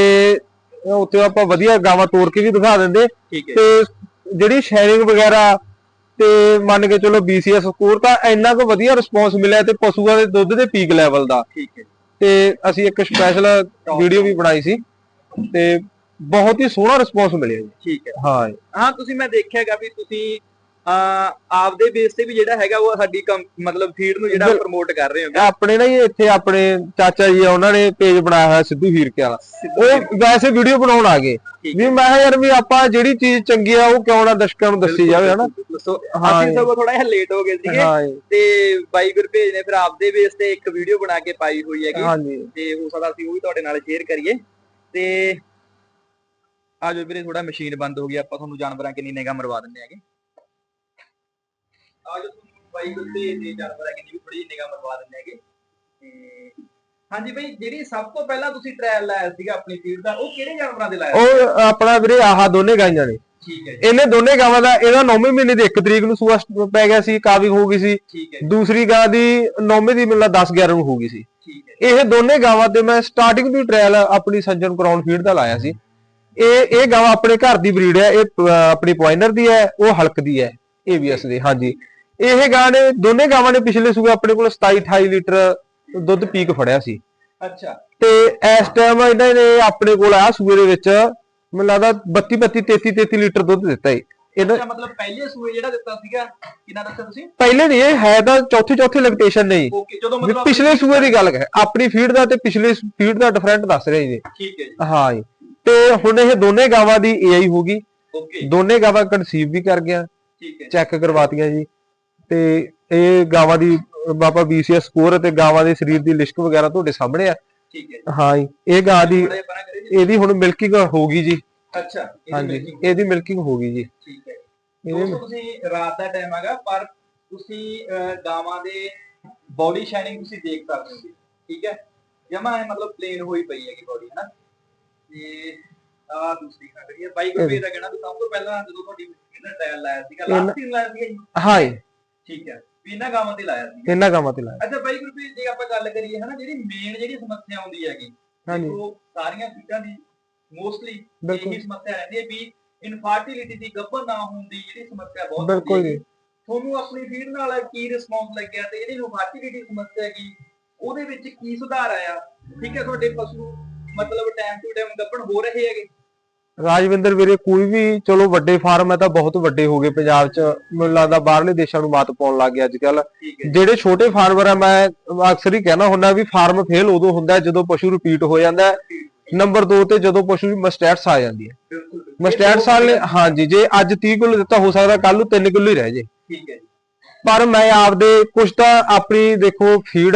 ਉੱਥੇ ਆਪਾਂ ਵਧੀਆ ਗਾਵਾਂ ਤੋੜ ਕੇ ਵੀ ਦਿਖਾ ਦਿੰਦੇ। ਤੇ ਜਿਹੜੀ ਸ਼ੇਅਰਿੰਗ ਵਗੈਰਾ ਤੇ ਮੰਨ ਕੇ ਚਲੋ BCS ਸਕੋਰ ਤਾਂ ਇੰਨਾ ਕੁ ਵਧੀਆ ਰਿਸਪੌਂਸ ਮਿਲਿਆ ਤੇ ਪਸ਼ੂਆਂ ਦੇ ਦੁੱਧ ਦੇ ਪੀਕ ਲੈਵਲ ਦਾ। ਠੀਕ ਹੈ। ਤੇ ਅਸੀਂ ਇੱਕ ਸਪੈਸ਼ਲ ਵੀਡੀਓ ਵੀ ਬਣਾਈ ਸੀ ਤੇ ਬਹੁਤ ਹੀ ਸੋਹਣਾ ਰਿਸਪੌਂਸ ਮਿਲਿਆ ਜੀ। ਠੀਕ ਹੈ। ਹਾਂ। ਹਾਂ ਤੁਸੀਂ ਮੈਂ ਦੇਖਿਆਗਾ ਵੀ ਤੁਸੀਂ ਆਪਦੇ ਬੇਸ ਤੇ ਵੀ ਜਿਹੜਾ ਹੈਗਾ ਉਹ ਸਾਡੀ ਮਤਲਬ ਫੀਡ ਨੂੰ ਜਿਹੜਾ ਪ੍ਰਮੋਟ ਕਰ ਰਹੇ ਹੋ ਆਪਣੇ ਨਾ ਇੱਥੇ ਆਪਣੇ ਚਾਚਾ ਜੀ ਆ ਉਹਨਾਂ ਨੇ ਪੇਜ ਬਣਾਇਆ ਹੋਇਆ ਸਿੱਧੂ ਹੀਰਕੇ ਵਾਲਾ। ਉਹ ਵੈਸੇ ਵੀਡੀਓ ਬਣਾਉਣ ਆ ਗਏ। ਵੀ ਮੈਂ ਕਿਹਾ ਯਾਰ ਵੀ ਆਪਾਂ ਜਿਹੜੀ ਚੀਜ਼ ਚੰਗੀ ਆ ਉਹ ਕਿਉਂ ਨਾ ਦਰਸ਼ਕਾਂ ਨੂੰ ਦੱਸੀ ਜਾਵੇ ਹਨਾ? ਅਸੀਂ। ਸਗੋਂ ਥੋੜਾ ਜਿਹਾ ਲੇਟ ਹੋ ਗਏ ਸੀਗੇ ਤੇ ਬਾਈ ਗੁਰਭੇਜ ਨੇ ਫਿਰ ਆਪਦੇ ਬੇਸ ਤੇ ਇੱਕ ਵੀਡੀਓ ਬਣਾ ਕੇ ਪਾਈ ਹੋਈ ਹੈਗੀ। ਤੇ ਹੋ ਸਕਦਾ ਅਸੀਂ ਉਹ ਵੀ ਤੁਹਾਡੇ ਨਾਲ ਸ਼ੇਅਰ ਕਰੀਏ। ਤੇ ਆਜੋ ਵੀਰੇ ਥੋੜਾ ਮਸ਼ੀਨ ਬੰਦ ਹੋ ਗਈ ਆਪਾਂ ਤੁਹਾਨੂੰ ਜਾਨਵਰਾਂ ਕਿੰਨੀ ਨਿਗਾਹ ਮਰਵਾ ਦਿੰਦੇ ਹੈਗੇ। ਆਜੋ ਤੁਹਾਨੂੰ ਬਾਈ ਗੁਰਭੇਜ ਦੇ ਜਾਨਵਰਾਂ ਕਿੰਨੀ ਵੀ ਥੋੜੀ ਨਿਗਾਹ ਮਰਵਾ ਦਿੰਦੇ ਹੈਗੇ। ਤੇ ਹਾਂਜੀ ਬਈ ਜਿਹੜੀ ਸਭ ਤੋਂ ਪਹਿਲਾਂ ਤੁਸੀਂ ਟ੍ਰਾਇਲ ਲਾਇਆ ਸੀਗਾ ਆਪਣੀ ਫੀਡ ਦਾ ਉਹ ਕਿਹੜੇ ਜਾਨਵਰਾਂ ਦੇ ਲਾਇਆ ਉਹ ਆਪਣਾ ਵੀਰੇ ਆਹ ਦੋਨੇ ਗਾਈਆਂ ਨੇ। ਠੀਕ ਹੈ ਜੀ। ਇਹਨੇ ਦੋਨੇ ਗਾਵਾਂ ਦਾ ਇਹਦਾ 9ਵੇਂ ਮਹੀਨੇ ਦੀ 1 ਤਰੀਕ ਨੂੰ ਸੂਆ ਪੈ ਗਿਆ ਸੀ ਕਾਵਿੰਗ ਹੋ ਗਈ ਸੀ। ਠੀਕ ਹੈ ਜੀ, ਦੂਸਰੀ ਗਾਂ ਦੀ 9ਵੇਂ ਦੀ ਮਿਲਣਾ 10 11 ਨੂੰ ਹੋ ਗਈ ਸੀ। ਠੀਕ ਹੈ ਇਹ ਦੋਨੇ ਗਾਵਾਂ ਤੇ ਮੈਂ ਸਟਾਰਟਿੰਗ ਤੋਂ ਟ੍ਰਾਇਲ ਆਪਣੀ ਸੱਜਣ ਕਰਾਉਣ ਫੀਡ ਦਾ ਲਾਇਆ ਸੀ। ਇਹ ਇਹ ਗਾਵਾਂ ਆਪਣੇ ਘਰ ਦੀ ਬਰੀਡ ਹੈ ਇਹ ਪ- ਆਪਣੀ ਪੁਆਇਨਰ ਦੀ ਹੈ ਉਹ ਹਲਕ ਦੀ ਹੈ ਏਬੀਐਸ ਦੀ ਹਾਂਜੀ। ਇਹ ਗਾਂ ਨੇ ਦੋਨੇ ਗਾਵਾਂ ਨੇ ਪਿਛਲੇ ਸੂਏ ਆਪਣੇ ਕੋਲ 27 28 ਲੀਟਰ ਦੁੱਧ ਪੀਕ ਫੜਿਆ ਸੀ। ਅੱਛਾ। ਤੇ ਇਸ ਟਾਈਮ ਇਹਨਾਂ ਨੇ ਆਪਣੇ ਕੋਲ ਆ ਸੂਏ ਦੇ ਵਿੱਚ ਮੈਨੂੰ ਲੱਗਦਾ 32 32 33 33 ਲੀਟਰ ਦੁੱਧ ਦਿੱਤਾ ਹੈ ਇਹਦਾ ਮਤਲਬ ਪਹਿਲੇ ਸੂਏ ਜਿਹੜਾ ਦਿੱਤਾ ਸੀਗਾ ਕਿੰਨਾ ਦੱਸਿਆ ਤੁਸੀਂ? ਪਹਿਲੇ ਨਹੀਂ ਇਹ ਹੈ ਤਾਂ ਚੌਥੀ ਚੌਥੀ ਲੈਕਟੇਸ਼ਨ ਨਹੀਂ। ਓਕੇ ਜਦੋਂ ਮਤਲਬ ਪਿਛਲੇ ਸੂਏ ਦੀ ਗੱਲ ਹੈ ਆਪਣੀ ਫੀਡ ਦਾ ਤੇ ਪਿਛਲੇ ਫੀਡ ਦਾ ਡਿਫਰੈਂਟ ਦੱਸ ਰਹੇ ਜੀ ਠੀਕ ਹੈ ਜੀ। ਹਾਂ ਜੀ। ਤੇ ਹੁਣ ਇਹ ਦੋਨੇ ਗਾਵਾਂ ਦੀ ਏਆਈ ਹੋ ਗਈ। ਓਕੇ ਦੋਨੇ ਗਾਵਾਂ ਕਨਸੀਵ ਵੀ ਕਰ ਗਿਆ ਠੀਕ ਹੈ ਚੈੱਕ ਕਰਵਾਤੀਆਂ ਜੀ। ਤੇ ਇਹ ਗਾਵਾਂ ਦੀ ਬਾਬਾ BCS ਸਕੋਰ ਤੇ ਗਾਵਾਂ ਦੇ ਸਰੀਰ ਦੀ ਲਿਸ਼ਕ ਵਗੈਰਾ ਤੁਹਾਡੇ ਸਾਹਮਣੇ ਆ? ਠੀਕ ਹੈ ਜੀ। ਹਾਂ ਜੀ ਇਹ ਗਾਂ ਦੀ। ਇਹਦੀ ਹੁਣ ਮਿਲਕਿੰਗ ਹੋ ਗਈ ਜੀ। ਅੱਛਾ ਹਾਂਜੀ ਇਹਦੀ ਮਿਲਕਿੰਗ ਹੋ ਗਈ ਜੀ। ਠੀਕ ਹੈ। ਦੋਸਤੋ ਤੁਸੀਂ ਰਾਤ ਦਾ ਟਾਈਮ ਹੈਗਾ ਪਰ ਤੁਸੀਂ ਗਾਵਾਂ ਦੇ ਬਾਡੀ ਸ਼ਾਈਨਿੰਗ ਤੁਸੀਂ ਦੇਖ ਸਕਦੇ ਹੋ ਠੀਕ ਹੈ? ਜਮਾ ਹੈ ਮਤਲਬ ਪਲੇਨ ਹੋਈ ਪਈ ਹੈਗੀ ਬਾਡੀ ਹਨਾ? ਤੇ ਆ ਦੂਸਰੀ ਖੜੀ ਹੈ ਬਾਈ ਗੁਰਪ੍ਰੀਤ ਦਾ ਕਹਿਣਾ ਵੀ ਸਭ ਤੋਂ ਪਹਿਲਾਂ ਜਦੋਂ ਤੁਹਾਡੀ ਇਹਨਾਂ ਟਾਇਰ ਲਾਇਆ ਸੀਗਾ ਲਾਸਟ ਸੀਨ ਲਾਇਆ ਸੀਗਾ ਹਾਂ ਠੀਕ ਹੈ ਵੀ ਇਹਨਾਂ ਗਾਵਾਂ ਤੇ ਲਾਇਆ ਸੀ। ਇਹਨਾਂ ਗਾਵਾਂ ਤੇ ਲਾਇਆ। ਅੱਛਾ ਬਾਈ ਗੁਰਪ੍ਰੀਤ ਜੇ ਆਪਾਂ ਗੱਲ ਕਰੀਏ ਹਨਾ ਜਿਹੜੀ ਮੇਨ ਜਿਹੜੀ ਸਮੱਸਿਆ ਆਉਂਦੀ ਹੈਗੀ ਹਾਂਜੀ। ਉਹ ਸਾਰੀਆਂ ਚੀਜ਼ਾਂ ਦੀ ਮੋਸਟਲੀ ਇਹੀ ਸਮੱਸਿਆ ਰਹਿੰਦੀ ਹੈ ਵੀ ਇਨਫਰਟੀਲਿਟੀ ਦੀ ਗੱਭਰ ਨਾ ਹੋਣ ਦੀ ਜਿਹੜੀ ਸਮੱਸਿਆ ਬਹੁਤ ਬਿਲਕੁਲ ਜੀ। ਤੁਹਾਨੂੰ ਆਪਣੀ ਫੀਡ ਨਾਲ ਕੀ ਰਿਸਪੌਂਸ ਲੱਗਿਆ ਤੇ ਜਿਹੜੀ ਇਨਫਰਟੀਲਿਟੀ ਸਮੱਸਿਆ ਹੈਗੀ ਉਹਦੇ ਵਿੱਚ ਕੀ ਸੁਧਾਰ ਆਇਆ? ਠੀਕ ਹੈ ਤੁਹਾਡੇ ਪਸ਼ੂ ਮਤਲਬ ਟਾਈਮ ਟੂ ਟਾਈਮ ਗੱਭਣ ਹੋ ਰਹੇ ਹੈਗੇ। ਰਾਜਵਿੰਦਰ ਵੀਰੇ ਕੋਈ ਵੀ ਚਲੋ ਵੱਡੇ ਫਾਰਮ ਹੈ ਤਾਂ ਬਹੁਤ ਵੱਡੇ ਹੋ ਗਏ ਪੰਜਾਬ 'ਚ। ਮੈਨੂੰ ਲੱਗਦਾ ਬਾਹਰਲੇ ਦੇਸ਼ਾਂ ਨੂੰ ਮਾਤ ਪਾਉਣ ਲੱਗ ਗਿਆ ਅੱਜ ਕੱਲ ਜਿਹੜੇ ਛੋਟੇ ਫਾਰਮਰ ਆ ਮੈਂ ਅਕਸਰ ਹੀ ਕਹਿਣਾ ਹੁੰਦਾ ਵੀ ਫਾਰਮ ਫੇਲ ਉਦੋਂ ਹੁੰਦਾ ਜਦੋਂ ਪਸ਼ੂ ਰਿਪੀਟ ਹੋ ਜਾਂਦਾ ਨੰਬਰ 2 ਤੇ ਜਦੋਂ ਪਸ਼ੂ ਦੀ ਮਸਟੈਟਸ ਆ ਜਾਂਦੀ ਹੈ। ਮਸਟੈਟਸ ਵਾਲੇ ਹਾਂਜੀ ਜੇ ਅੱਜ 30 ਕਿਲੋ ਦਿੱਤਾ ਹੋ ਸਕਦਾ ਕੱਲ ਨੂੰ 3 ਕਿਲੋ ਹੀ ਰਹਿ ਜੇ। ਠੀਕ ਹੈ ਜੀ। ਪਰ ਮੈਂ ਆਪਦੇ ਕੁਝ ਤਾਂ ਆਪਣੀ ਦੇਖੋ ਫੀਡ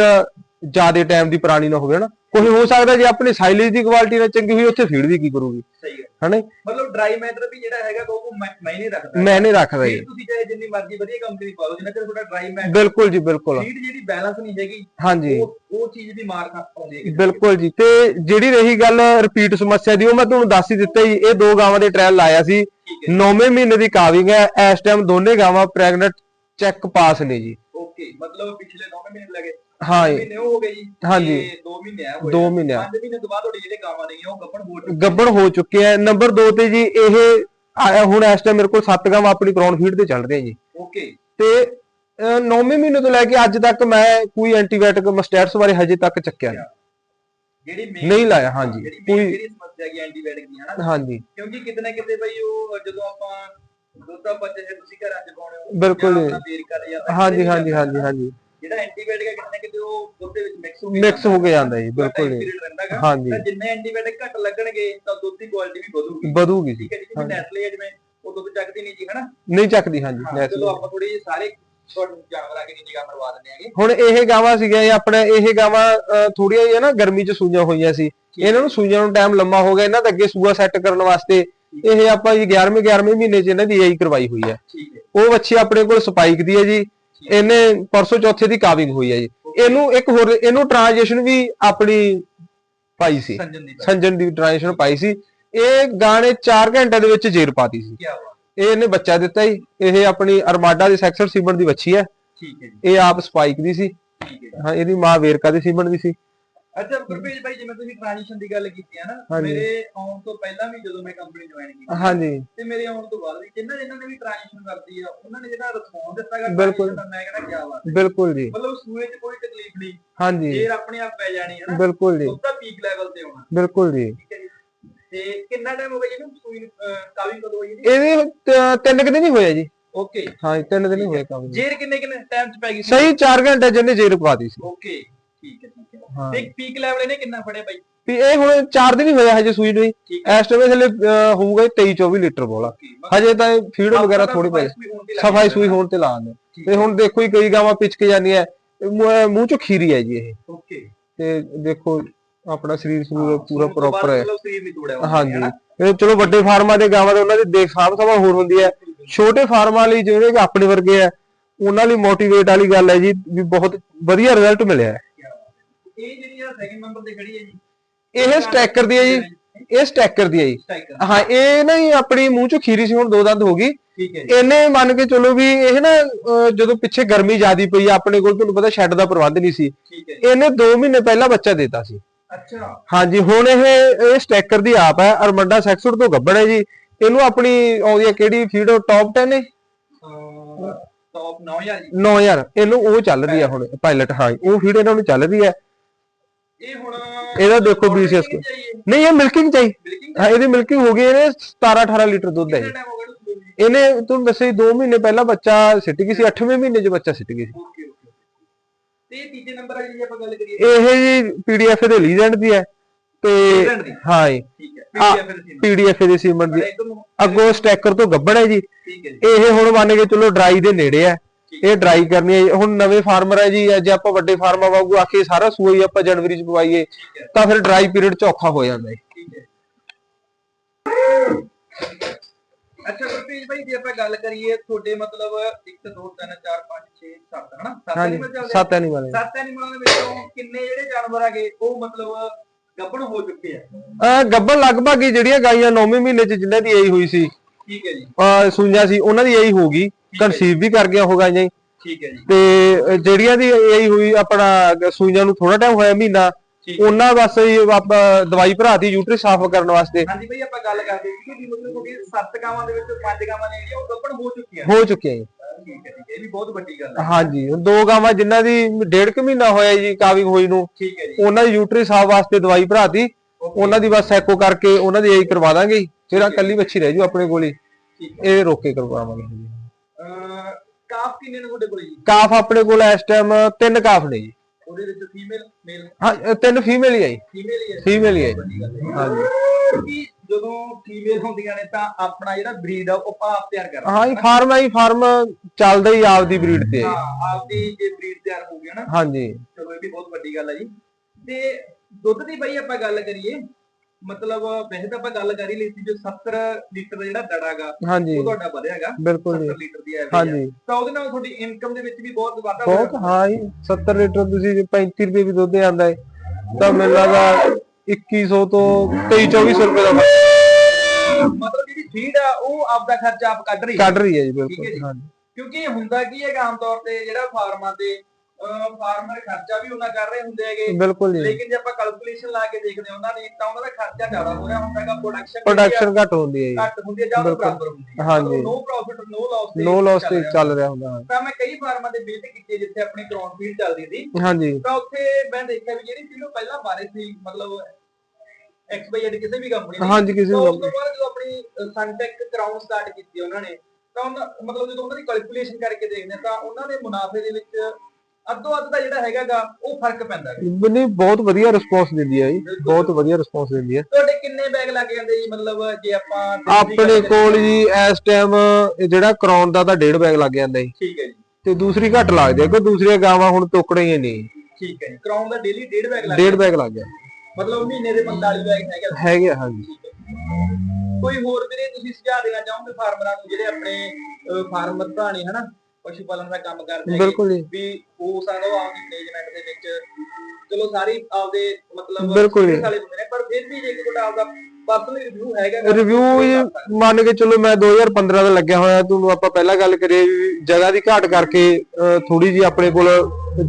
ਜਿਆਦੇ ਟਾਈਮ ਦੀ ਪੁਰਾਣੀ ਨਾ ਹੋਵੇ ਨਾ ਕੋਈ ਹੋ ਸਕਦਾ ਜੇ ਆਪਣੀ ਸਾਈਲੇਜ ਦੀ ਕੁਆਲਿਟੀ ਨਾ ਚੰਗੀ ਹੋਈ ਉੱਥੇ ਫੀਡ ਵੀ ਕੀ ਕਰੂਗੀ? ਸਹੀ ਹੈ ਹਨਾ ਮਤਲਬ ਡਰਾਈ ਮੈਟਰ ਵੀ ਜਿਹੜਾ ਹੈਗਾ ਉਹ ਮੈਂ ਮੈਂ ਨਹੀਂ ਰੱਖਦਾ। ਮੈਂ ਨਹੀਂ ਰੱਖਦਾ ਜੀ। ਤੁਸੀਂ ਚਾਹੇ ਜਿੰਨੀ ਮਰਜ਼ੀ ਵਧੀਆ ਕੰਪਨੀ ਪਾ ਲਓ ਜਿੰਨਾ ਚਿਰ ਤੁਹਾਡਾ ਡਰਾਈ ਮੈਟਰ ਬਿਲਕੁਲ ਜੀ ਬਿਲਕੁਲ। ਫੀਡ ਜਿਹੜੀ ਬੈਲੈਂਸ ਨਹੀਂ ਹੈਗੀ ਹਾਂਜੀ। ਉਹ ਚੀਜ਼ ਦੀ ਮਾਰ ਖਾ ਪਾਉਂਦੀ ਹੈ। ਬਿਲਕੁਲ ਜੀ। ਤੇ ਜਿਹੜੀ ਰਹੀ ਗੱਲ ਰਿਪੀਟ ਸਮੱਸਿਆ ਦੀ ਉਹ ਮੈਂ ਤੁਹਾਨੂੰ ਦੱਸ ਹੀ ਦਿੱਤਾ ਜੀ। ਇਹ ਦੋ ਗਾਵਾਂ ਦੇ ਟ੍ਰਾਇਲ ਲਾਇਆ ਸੀ। ਠੀਕ ਹੈ 9ਵੇਂ ਮਹੀਨੇ ਦੀ ਕਾਵਿੰਗ ਹੈ। ਇਸ ਟਾਈਮ ਦੋਨੇ ਗਾਵਾਂ ਪ੍ਰੈਗਨੈਂਟ ਚੈੱਕ ਪਾਸ ਨੇ ਜੀ। ਓਕੇ ਮਤਲਬ ਪਿਛਲੇ 9 ਮਹੀਨੇ ਲੱਗੇ। ਹਾਂ ਜੀ। ਮਹੀਨੇ ਉਹ ਹੋ ਗਏ ਜੀ ਹਾਂਜੀ। 2 ਮਹੀਨੇ ਆ ਹੋਏ ਦੋ ਮਹੀਨੇ ਆ। 5 ਮਹੀਨੇ ਤੋਂ ਬਾਅਦ ਤੁਹਾਡੀ ਜਿਹੜੇ ਗਾਵਾਂ ਨੇ ਉਹ ਗੱਭਣ ਹੋ ਚੁੱਕੀਆਂ। ਗੱਬੜ ਹੋ ਚੁੱਕੇ ਆ ਨੰਬਰ 2 ਤੇ ਜੀ ਇਹ ਆਇਆ ਹੁਣ ਇਸ ਟਾਈਮ ਮੇਰੇ ਕੋਲ 7 ਗਾਵਾਂ ਆਪਣੀ ਕਰਾਉਣ ਫੀਡ ਤੇ ਚੱਲ ਰਹੀਆਂ ਜੀ। ਓਕੇ। ਤੇ 9ਵੇਂ ਮਹੀਨੇ ਤੋਂ ਲੈ ਕੇ ਅੱਜ ਤੱਕ ਮੈਂ ਕੋਈ ਐਂਟੀਬਾਇਓਟਿਕ ਮਸਟੈਟਸ ਬਾਰੇ ਹਜੇ ਤੱਕ ਚੱਕਿਆ ਨਹੀਂ। ਜਿਹੜੀ main- ਨਹੀਂ ਲਾਇਆ, ਹਾਂਜੀ। ਜਿਹੜੀ main ਕੋਈ- ਜਿਹੜੀ ਸਮੱਸਿਆ ਹੈਗੀ ਐਂਟੀਬਾਇਓਟਿਕ ਦੀ ਹਨਾ? ਹਾਂਜੀ ਕਿਉਂਕਿ ਕਿਤੇ ਨਾ ਕਿਤੇ ਬਈ ਉਹ ਜਦੋਂ ਆਪਾਂ ਦੁੱਧ ਦਾ ਬੱਚੇ ਜੇ ਤੁਸੀਂ ਘਰਾਂ ਚ ਪਾਉਣੇ ਹੋ ਬਿਲਕੁਲ ਜਾਂ ਕਰ ਜਾਂ ਹਾਂਜੀ ਹਾਂਜੀ ਹਾਂਜੀ ਹਾਂਜੀ ਜਿਹੜਾ ਐਂਟੀਬਾਇਓਟਿਕ ਕਿਤੇ ਨਾ ਕਿਤੇ ਉਹ ਦੁੱਧ ਦੇ ਵਿੱਚ ਮਿਕਸ ਹੋ ਮਿਕਸ ਹੋ ਕੇ ਜਾਂਦਾ ਜੀ ਬਿਲਕੁਲ ਜੀ। ਹਾਂਜੀ। ਤਾਂ ਜਿੰਨੇ ਐਂਟੀਬਾਇਓਟਿਕ ਘੱਟ ਲੱਗਣਗੇ ਤਾਂ ਦੁੱਧ ਦੀ ਕੁਆਲਿਟੀ ਵੀ ਵਧੂਗੀ। ਵਧੂਗੀ ਜੀ। ਠੀਕ ਹੈ ਜਿਵੇਂ ਨੈਸਲੇ ਹੈ ਜਿਵੇਂ ਉਹ ਦੁੱਧ ਚੱਕਦੀ ਨਹੀਂ ਜੀ ਹਨਾ? ਨਹੀਂ ਚੱਕਦੀ ਹਾਂਜੀ ਨੈਸਲੇ। ਚਲੋ ਆਪਾਂ ਥੋੜੀ ਸਾਰੇ ਤੁਹਾਨੂੰ ਜਾਨਵਰਾਂ ਦੀ ਨਿਗਾਹ ਮਰਵਾ ਦਿੰਦੇ ਆਂਗੇ ਹੁਣ ਇਹ ਗਾਵਾਂ ਸੀਗੀਆਂ ਇਹ ਆਪਣੇ ਇਹ ਗਾਵਾਂ ਥੋੜੀਆਂ ਜਿਹਾ ਨਾ ਗਰਮੀ ਚ ਸੂਈਆਂ ਹੋਈਆਂ ਸੀ। ਇਹਨਾਂ ਨੂੰ ਸੂਈਆਂ ਨੂੰ ਟਾਈਮ ਲੰਮਾ ਹੋ ਗਿਆ ਇਹਨਾਂ ਦਾ ਅੱਗੇ ਸੂਆ ਸੈੱਟ ਕਰਨ ਵਾਸਤੇ। ਇਹ ਆਪਾਂ ਜੀ 11ਵੇਂ 11ਵੇਂ ਮਹੀਨੇ ਚ ਇਹਨਾਂ ਦੀ ਏਆਈ ਕਰਵਾਈ ਹੋਈ ਹੈ। ਉਹ ਬੱਚੀ ਆਪਣੇ ਕੋਲ ਸਪਾਈਕ ਦੀ ਹੈ ਜੀ। ਇਹਨੇ ਪਰਸੋਂ ਚੌਥੇ ਦੀ ਕਾਵਿੰਗ ਹੋਈ ਹੈ ਜੀ। ਇਹਨੂੰ ਇੱਕ ਹੋਰ ਇਹਨੂੰ ਟ੍ਰਾਂਜੀਸ਼ਨ ਵੀ ਆਪਣੀ ਪਾਈ ਸੀ। ਸੰਜਨ ਦੀ ਟ੍ਰਾਂਜੀਸ਼ਨ ਪਾਈ ਸੀ। ਇਹ ਗਾਣੇ 4 ਘੰਟੇ ਦੇ ਵਿੱਚ ਜੇਰ ਪਾਤੀ ਸੀ। ਇਹ ਇਹਨੇ ਬੱਚਾ ਦਿੱਤਾ ਜੀ। ਇਹ ਆਪਣੀ ਅਰਮਾਡਾ ਦੇ ਸੈਕਸਰ ਸੀਮਨ ਦੀ ਬੱਚੀ ਹੈ। ਠੀਕ ਹੈ ਜੀ। ਇਹ ਆਪ ਸਪਾਈਕ ਦੀ ਸੀ। ਠੀਕ ਹੈ ਹਾਂ ਇਹਦੀ ਮਾਂ ਵੇਰਕਾ ਦੀ ਸੀਮਨ ਦੀ ਸੀ। ਅੱਛਾ ਗੁਰਪ੍ਰੀਤ ਭਾਈ ਜਿਵੇਂ ਤੁਸੀਂ ਟ੍ਰਾਂਜੀਸ਼ਨ ਦੀ ਗੱਲ ਕੀਤੀ ਹੈ ਨਾ ਹਾਂਜੀ। ਮੇਰੇ ਆਉਣ ਤੋਂ ਪਹਿਲਾਂ ਵੀ ਜਦੋਂ ਮੈਂ ਕੰਪਨੀ ਜੁਆਇਨ ਕੀਤੀ ਹਾਂਜੀ। ਤੇ ਮੇਰੇ ਆਉਣ ਤੋਂ ਬਾਅਦ ਵੀ ਜਿੰਨਾ ਜਿੰਨਾਂ ਨੇ ਵੀ ਟ੍ਰਾਂਜੀਸ਼ਨ ਕਰਦੀ ਆ ਉਹਨਾਂ ਨੇ ਜਿਹੜਾ ਰਿਸਪੌਂਸ ਦਿੱਤਾਗਾ ਬਿਲਕੁਲ। ਮੈਂ ਕਹਿੰਦਾ ਕੀ ਬਾਤ ਹੈ। ਬਿਲਕੁਲ ਜੀ। ਮਤਲਬ ਸੂਏ 'ਚ ਕੋਈ ਤਕਲੀਫ ਨਹੀਂ ਹਾਂਜੀ। ਜੇਰ ਆਪਣੇ ਆਪ ਪੈ ਜਾਣੀ ਹੈ ਨਾ ਬਿਲਕੁਲ ਜੀ। ਉਹਦਾ ਪੀਕ ਲੈਵਲ ਤੇ ਆਉਣਾ ਬਿਲਕੁਲ ਜੀ। ਠੀਕ ਹੈ ਜੀ। ਤੇ ਕਿੰਨਾ ਟਾਈਮ ਹੋ ਗਿਆ ਇਹਨੂੰ? ਸੂਈ ਕਾਵਿੰਗ ਕਦੋਂ ਹੋਈ ਜੀ ਇਹਦੇ ਤ- ਤਿੰਨ ਕੁ ਦਿਨ ਹੀ ਹੋਇਆ ਜੀ। ਓਕੇ ਹਾਂ ਜੀ, ਤਿੰਨ ਦਿਨ ਹੀ ਹੋਏ ਕੰਮ ਜੇਰ ਕਿੰਨੇ ਕਿੰਨੇ ਟਾਈਮ 'ਚ ਪੈ ਗਈ ਸਹੀ 4 ਘੰਟੇ ਜਿਹਨੇ ਜੇਰ ਪਵਾਤੀ ਸੀ। ਓਕੇ ਠੀਕ ਹੈ ਠੀਕ ਹੈ। ਹਾਂ। ਤੇ ਪੀਕ ਲੈਵਲ ਇਹਨੇ ਕਿੰਨਾ ਫੜਿਆ ਬਾਈ? ਵੀ ਇਹ ਹੁਣ 4 ਦਿਨ ਹੀ ਹੋਇਆ ਹਜੇ ਸੂਈ ਨੂੰ ਇਸ ਟਾਈਮ ਥਲੇ ਹੋਊਗਾ 23 24 ਲੀਟਰ ਬੋਲਾ। ਹਜੇ ਤਾਂ ਫੀਡ ਵਗੈਰਾ ਥੋੜੀ ਪਈ। ਸਫ਼ਾਈ ਸੂਈ ਹੋਣ ਤੇ ਲਾਉਂਦੇ ਤੇ ਹੁਣ ਦੇਖੋ ਹੀ ਕਈ ਗਾਵਾਂ ਪਿਚ ਕੇ ਜਾਂਦੀਆਂ ਮੂੰਹ ਚੋਂ ਖੀਰੀ ਹੈ ਜੀ ਇਹ। ਓਕੇ। ਤੇ ਦੇਖੋ ਆਪਣਾ ਸਰੀਰ ਸਰੀਰ ਪੂਰਾ ਪ੍ਰੋਪਰ ਹੈ। ਹਾਂਜੀ। ਇਹ ਚਲੋ ਵੱਡੇ ਫਾਰਮਾਂ ਦੇ ਗਾਵਾਂ ਦੇ ਉਹਨਾਂ ਦੀ ਦੇਖ ਸਾਂਭ ਸੰਭਾਲ ਹੋਰ ਹੁੰਦੀ ਹੈ। ਛੋਟੇ ਫਾਰਮਾਂ ਲਈ ਜਿਹੜੇ ਆਪਣੇ ਵਰਗੇ ਆ ਉਹਨਾਂ ਲਈ ਮੋਟੀਵੇਟ ਵਾਲੀ ਗੱਲ ਹੈ ਜੀ ਵੀ ਬਹੁਤ ਵਧੀਆ ਰਿਜ਼ਲਟ ਮਿਲਿਆ ਹੈ। ਇਹ ਜਿਹੜੀ ਆ ਸੈਕਿੰਡ ਨੰਬਰ ਤੇ ਖੜੀ ਹੈ ਜੀ ਇਹ ਸਟੈਕਰ ਦੀ ਹੈ ਜੀ। ਇਹ ਸਟੈਕਰ ਦੀ ਹੈ ਜੀ। ਹਾਂ ਇਹ ਨਾ ਹੀ ਆਪਣੀ ਮੂੰਹ ਚੋਂ ਖੀਰੀ ਸੀ ਹੁਣ ਦੋ ਦੰਦ ਹੋ ਗਈ। ਠੀਕ ਹੈ ਜੀ। ਇਹਨੇ ਮੰਨ ਕੇ ਚਲੋ ਵੀ ਇਹ ਨਾ ਜਦੋਂ ਪਿੱਛੇ ਗਰਮੀ ਜ਼ਿਆਦੀ ਪਈ ਆਪਣੇ ਕੋਲ ਤੁਹਾਨੂੰ ਪਤਾ ਸ਼ੈੱਡ ਦਾ ਪ੍ਰਬੰਧ ਨਹੀਂ ਸੀ। ਇਹਨੇ 2 ਮਹੀਨੇ ਪਹਿਲਾਂ ਬੱਚਾ ਦਿੱਤਾ ਸੀ। ਅੱਛਾ। ਹਾਂਜੀ ਹੁਣ ਇਹ ਇਹ ਸਟੈਕਰ ਦੀ ਆਪ ਹੈ ਅਰਮੰਡਾ ਸੈਕਸੁਰ ਤੋਂ ਗੱਬੜ ਹੈ ਜੀ। ਇਹਨੂੰ ਆਪਣੀ ਆਉਂਦੀ ਹੈ ਕਿਹੜੀ ਫੀਡ ਟੌਪ 10 ਹੈ? ਟੌਪ 9000 ਜੀ। 9000 ਇਹਨੂੰ ਉਹ ਚੱਲ ਰਹੀ ਹੈ ਹੁਣ ਪਾਇਲਟ ਹਾਂ ਉਹ ਫੀਡ ਇਹਨਾਂ ਨੂੰ ਚੱਲ ਰਹੀ ਹੈ। ਇਹ ਹੁਣ ਇਹਦਾ ਦੇਖੋ ਕੋ। ਨਹੀਂ ਇਹ ਮਿਲਕਿੰਗ ਚਾਹੀ। ਹਾਂ ਇਹਦੀ ਮਿਲਕਿੰਗ ਹੋ ਗਈ ਇਹਨੇ 17 18 ਲੀਟਰ ਦੁੱਧ ਹੈ ਇਹਨੂੰ ਤੁਹਾਨੂੰ ਦੱਸਿਆ 2 ਮਹੀਨੇ ਪਹਿਲਾਂ ਬੱਚਾ ਸਿੱਟ ਗਈ ਸੀ 8ਵੇਂ ਮਹੀਨੇ 'ਚ ਬੱਚਾ ਸਿੱਟ ਗਈ ਸੀ। ਤੇ ਤੀਜੇ ਨੰਬਰ ਵਾਲੀ ਜੇ ਆਪਾਂ ਗੱਲ ਕਰੀਏ ਇਹ ਜੀ ਪੀਡੀਐਫ ਦੇ ਲੀਜੈਂਡ ਦੀ ਹੈ ਤੇ। ਹਾਂ ਜੀ। ਪੀਡੀਐਫ ਦੇ ਸੀਮੈਂਟ। ਦੀ ਅੱਗੋਂ ਸਟੈਕਰ ਤੋਂ ਗੱਬੜ ਹੈ ਜੀ। ਠੀਕ ਹੈ ਜੀ। ਇਹ ਹੁਣ ਮੰਨ ਕੇ ਚਲੋ ਡਰਾਈ ਦੇ ਨੇੜੇ ਹੈ। ਇਹ ਡਰਾਈ ਕਰਨੀ ਹੈ। ਹੁਣ ਨਵੇਂ ਫਾਰਮਰ ਹੈ ਜੀ ਜੇ ਆਪਾਂ ਵੱਡੇ ਫਾਰਮਰ ਵਾਂਗੂ ਆਖੇ ਸਾਰਾ ਸੂਆ ਹੀ ਆਪਾਂ ਜਨਵਰੀ ਚ ਪਵਾਈਏ ਤਾਂ ਫਿਰ ਡਰਾਈ ਪੀਰੀਅਡ ਚ ਔਖਾ ਹੋ ਜਾਂਦਾ ਹੈ। ਅੱਛਾ ਗੁਰਪ੍ਰੀਤ ਭਾਈ ਜੇ ਆਪਾਂ ਗੱਲ ਕਰੀਏ ਤੁਹਾਡੇ ਮਤਲਬ 1 2 3 4 5 6 7 ਹਨਾ? 7 ਹਾਂਜੀ ਐਨੀਮਲ ਚੱਲਦੇ ਸੱਤ ਐਨੀਮਲ ਦੇ ਵਿੱਚੋਂ ਕਿੰਨੇ ਜਿਹੜੇ ਜਾਨਵਰ ਆਗੇ ਉਹ ਮਤਲਬ ਗੱਭਣ ਹੋ ਚੁੱਕੇ ਆ? ਗੱਬਨ ਲਗਭਗ ਜਿਹੜੀਆਂ ਗਾਈਆਂ 9ਵੇਂ ਮਹੀਨੇ ਚ ਜਿਨ੍ਹਾਂ ਦੀ ਏਜ ਹੋਈ ਸੀ ਠੀਕ ਹੈ ਜੀ। ਅਹ ਸੂਈਆਂ ਸੀ ਉਹਨਾਂ ਦੀ ਏਜ ਹੋ ਗਈ ਕਨਸੀਵ ਵੀ ਕਰ ਗਿਆ ਹੋ ਗਾਈਆਂ ਜੀ ਠੀਕ ਹੈ ਜੀ। ਤੇ ਅਹ ਜਿਹੜੀਆਂ ਦੀ ਏਜ ਹੋਈ ਆਪਣਾ ਸੂਈਆਂ ਨੂੰ ਥੋੜਾ ਟਾਈਮ ਹੋਇਆ ਮਹੀਨਾ ਠੀਕ ਉਹਨਾਂ ਵਾਸਤੇ ਹੀ ਆਪਾਂ ਦਵਾਈ ਭਰਾਤੀ ਯੂਟਰਸ ਸਾਫ਼ ਕਰਨ ਵਾਸਤੇ। ਹਾਂਜੀ ਭਾਈ ਆਪਾਂ ਗੱਲ ਕਰਦੇ ਸੀ ਕਿ ਮਤਲਬ ਤੁਹਾਡੀ ਸੱਤ ਗਾਵਾਂ ਦੇ ਵਿੱਚੋਂ ਪੰਜ ਗਾਵਾਂ ਨੇ ਜਿਹੜੀਆਂ ਉਹ ਗੱਭਣ ਹੋ ਚੁੱਕੀਆਂ ਹੋ ਚੁੱਕੀਆਂ ਜੀ। ਠੀਕ ਹੈ ਠੀਕ ਹੈ। ਇਹ ਵੀ ਬਹੁਤ ਵੱਡੀ ਗੱਲ ਹੈ। ਹਾਂਜੀ ਦੋ ਗਾਵਾਂ ਜਿਨ੍ਹਾਂ ਦੀ ਡੇਢ ਕੁ ਮਹੀਨਾ ਹੋਇਆ ਜੀ ਕਾਵਿੰਗ ਹੋਈ ਨੂੰ ਠੀਕ ਹੈ ਜੀ। ਉਹਨਾਂ ਦੀ ਯੂਟਰਸ ਸਾਫ਼ ਵਾਸਤੇ ਦਵਾਈ ਭਰਾਤੀ ਉਹਨਾਂ ਦੀ ਬਸ ਐਕੋ ਕਰਕੇ ਉਹਨਾਂ ਦੀ ਏਜ ਕਰਵਾ ਦਾਂਗੇ ਫਿਰ ਆ ਕੱਲੀ ਬੱਚੀ ਰਹਿ ਜੂ ਆਪਣੇ ਕੋਲ ਹੀ। ਇਹ ਰੋਕ ਕੇ ਕਰਵਾਵਾਂਗੇ ਜੀ ਕਾਫ ਕਿੰਨੇ ਨੇ ਤੁਹਾਡੇ ਕੋਲ ਜੀ? ਕਾਫ ਆਪਣੇ ਕੋਲ ਇਸ ਟਾਈਮ ਤਿੰਨ ਕਾਫ ਨੇ ਜੀ। ਉਹਦੇ ਵਿੱਚ ਫੀਮੇਲ ਮੇਲ ਹਾਂ ਇਹ ਤਿੰਨ ਫੀਮੇਲ ਹੀ ਆ ਜੀ। ਫੀਮੇਲ ਹੀ ਹੈ ਫੀਮੇਲ ਹੀ ਆ ਜੀ। ਹੈ ਹਾਂਜੀ। ਕਿਉਂਕਿ ਜਦੋਂ ਫੀਮੇਲ ਹੁੰਦੀਆਂ ਨੇ ਤਾਂ ਆਪਣਾ ਜਿਹੜਾ ਬਰੀਡ ਆ ਉਹ ਆਪਾਂ ਤਿਆਰ ਕਰਦੇ ਹਾਂ ਜੀ ਫਾਰਮ ਹੈ ਜੀ ਫਾਰਮ ਚੱਲਦਾ ਹੀ ਆਪਦੀ ਬਰੀਡ ਤੇ। ਹੈ ਜੀ। ਹਾਂ ਆਪਦੀ ਜੇ ਬਰੀਡ ਤਿਆਰ ਹੋ ਗਈ ਨਾ ਹਾਂਜੀ। ਚਲੋ ਇਹ ਵੀ ਬਹੁਤ ਵੱਡੀ ਗੱਲ ਹੈ ਜੀ। ਤੇ ਦੁੱਧ ਦੀ ਬਈ ਆਪਾਂ ਗੱਲ ਕਰੀਏ ਮਤਲਬ ਵੈਸੇ ਤਾਂ ਆਪਾਂ ਗੱਲ ਕਰ ਹੀ ਲਈ ਸੀ ਜੋ 70 ਲੀਟਰ ਦਾ ਜਿਹੜਾ ਦੜਾਗਾ ਹਾਂਜੀ। ਉਹ ਤੁਹਾਡਾ ਵਧਿਆਗਾ ਬਿਲਕੁਲ ਜੀ। 70 ਲੀਟਰ ਦੀ ਐਵਰੇਜ ਹਾਂਜੀ। ਤਾਂ ਉਹਦੇ ਨਾਲ ਤੁਹਾਡੀ ਇਨਕਮ ਦੇ ਵਿੱਚ ਵੀ ਬਹੁਤ ਵਾਧਾ ਬਹੁਤ ਹਾਂ ਜੀ 70 ਲੀਟਰ ਤੁਸੀਂ ਜੇ 35 ਰੁਪਏ ਵੀ ਦੁੱਧ ਆਂਦਾ ਹੈ ਤਾਂ ਮੈਨੂੰ ਲੱਗਦਾ 2100 ਤੋਂ 2300 ਰੁਪਏ ਦਾ ਮਤਲਬ ਜਿਹੜੀ ਫੀਡ ਆ ਉਹ ਆਪਦਾ ਖਰਚਾ ਆਪ ਕੱਢ ਰਹੀ ਹੈ। ਕੱਢ ਰਹੀ ਹੈ ਜੀ ਬਿਲਕੁਲ। ਹਾਂਜੀ। ਕਿਉਂਕਿ ਹੁੰਦਾ ਕੀ ਹੈ ਆਮ ਤੌਰ ਤੇ ਜਿਹੜਾ ਫਾਰਮਾਂ ਤੇ ਫਾਰਮਰ ਖਰਚਾ ਵੀ ਉਹਨਾਂ ਕਰ ਰਹੇ ਹੁੰਦੇ ਹੈਗੇ। ਬਿਲਕੁਲ ਜੀ। ਲੇਕਿਨ ਜੇ ਆਪਾਂ ਕੈਲਕੂਲੇਸ਼ਨ ਲਾ ਕੇ ਦੇਖਦੇ ਉਹਨਾਂ ਦੀ ਤਾਂ ਉਹਨਾਂ ਦਾ ਖਰਚਾ ਜ਼ਿਆਦਾ ਹੋ ਰਿਹਾ। ਹੁੰਦਾ ਹੈਗਾ ਪ੍ਰੋਡਕਸ਼ਨ ਪ੍ਰੋਡਕਸ਼ਨ ਘੱਟ ਹੁੰਦੀ ਹੈ ਜੀ। ਘੱਟ ਹੁੰਦੀ ਹੈ ਜਾਂ। ਬਰਾਬਰ ਹੁੰਦੀ ਹੈ। ਹਾਂਜੀ। No profit no loss no loss ਤੇ ਚੱਲ ਰਿਹਾ ਹੁੰਦਾ ਹਾਂ। ਤਾਂ ਮੈਂ ਕਈ ਫਾਰਮਾਂ ਦੇ ਵਿਜ਼ਿਟ ਕੀਤੇ ਜਿੱਥੇ ਆਪਣੀ ਕਰਾਉਨ ਫੀਡ ਚੱਲਦੀ ਸੀ। ਹਾਂਜੀ। ਤਾਂ ਉੱਥੇ ਮੈਂ ਦੇਖਿਆ ਵੀ ਜਿਹੜੀ ਉਹ ਪਹਿਲਾਂ ਬਾਰੇ ਸੀ ਮਤਲਬ ਐਕਸ ਵਾਈ ਜ਼ੈਡ ਕਿਸੇ ਵੀ ਕੰਪਨੀ ਦੀ। ਹਾਂਜੀ ਕਿਸੇ ਉਸ ਤੋਂ ਬਾਅਦ ਜਦੋਂ ਆਪਣੀ ਸਨਟੈਕ ਕਰਾਉਨ ਸਟਾਰਟ ਕੀਤੀ ਉਹਨਾਂ ਨੇ ਤਾਂ ਮਤਲਬ ਜਦੋਂ ਉਹਨਾਂ ਦੀ ਕੈਲਕੂਲੇਸ਼ਨ ਕਰਕੇ ਦੇਖਦੇ ਤਾਂ ਉਹਨਾਂ ਦੇ ਮੁਨਾਫੇ ਦੇ ਵਿੱਚ ਅੱਧੋ ਅੱਧ ਦਾ ਜਿਹੜਾ ਹੈਗਾਗਾ ਉਹ ਫ਼ਰਕ ਪੈਂਦਾ ਹੈ ਨਹੀਂ ਬਹੁਤ ਵਧੀਆ ਰਿਸਪੌਂਸ ਦਿੰਦੀ ਹੈ ਜੀ ਬਹੁਤ ਵਧੀਆ ਰਿਸਪੌਂਸ ਦਿੰਦੀ ਹੈ ਤੁਹਾਡੇ ਕਿੰਨੇ ਬੈਗ ਲੱਗ ਜਾਂਦੇ ਜੀ? ਮਤਲਬ ਜੇ ਆਪਾਂ ਆਪਣੇ ਕੋਲ ਜੀ ਇਸ ਟਾਈਮ ਜਿਹੜਾ ਕਰਾਉਣ ਦਾ ਤਾਂ ਡੇਢ ਬੈਗ ਲੱਗ ਜਾਂਦਾ ਜੀ। ਠੀਕ ਹੈ ਜੀ। ਤੇ ਦੂਸਰੀ ਘੱਟ ਲੱਗਦੀ ਹੈ ਕਿਉਂਕਿ ਦੂਸਰੀਆਂ ਗਾਵਾਂ ਹੁਣ ਟੋਕਣਾ ਹੀ ਨਹੀਂ। ਠੀਕ ਹੈ ਜੀ। ਕਰਾਉਨ ਦਾ ਡੇਲੀ ਡੇਢ ਬੈਗ ਲੱਗ ਡੇਢ ਬੈਗ ਲੱਗ ਗਿਆ। ਮਤਲਬ ਮਹੀਨੇ ਦੇ 45 ਬੈਗ ਹੈਗਾ ਹੈਗੇ ਹਾਂਜੀ। ਕੋਈ ਹੋਰ ਵੀਰੇ ਤੁਸੀਂ ਸੁਝਾਅ ਦੇਣਾ ਚਾਹੋਗੇ ਫਾਰਮਰਾਂ ਨੂੰ ਜਿਹੜੇ ਆਪਣੇ ਫਾਰਮਰ ਭਰਾ ਨੇ ਹਨਾ? ਪਸ਼ੂ ਪਾਲਣ ਦਾ ਕੰਮ ਕਰਦੇ ਬਿਲਕੁਲ ਜੀ। ਵੀ ਹੋ ਸਕਦਾ ਉਹ ਆਪਦੀ ਮੈਨੇਜਮੈਂਟ ਦੇ ਵਿੱਚ। ਚਲੋ ਸਾਰੇ ਆਪਦੇ ਮਤਲਬ ਬਿਲਕੁਲ ਜੀ। serious ਵਾਲੇ ਹੁੰਦੇ ਨੇ ਪਰ ਫਿਰ ਵੀ ਜੇ ਕੋਈ ਤੁਹਾਡਾ ਆਪਦਾ ਪਰਸਨਲ ਰਿਵਿਊ ਹੈਗਾ ਰਿਵਿਊ ਮੰਨ ਕੇ ਚਲੋ ਮੈਂ 2015 ਦਾ ਲੱਗਿਆ ਹੋਇਆ ਤੁਹਾਨੂੰ ਆਪਾਂ ਪਹਿਲਾਂ ਗੱਲ ਕਰੀਏ ਵੀ ਜਗ੍ਹਾ ਦੀ ਘਾਟ ਕਰਕੇ ਥੋੜੀ ਜੀ ਆਪਣੇ ਕੋਲ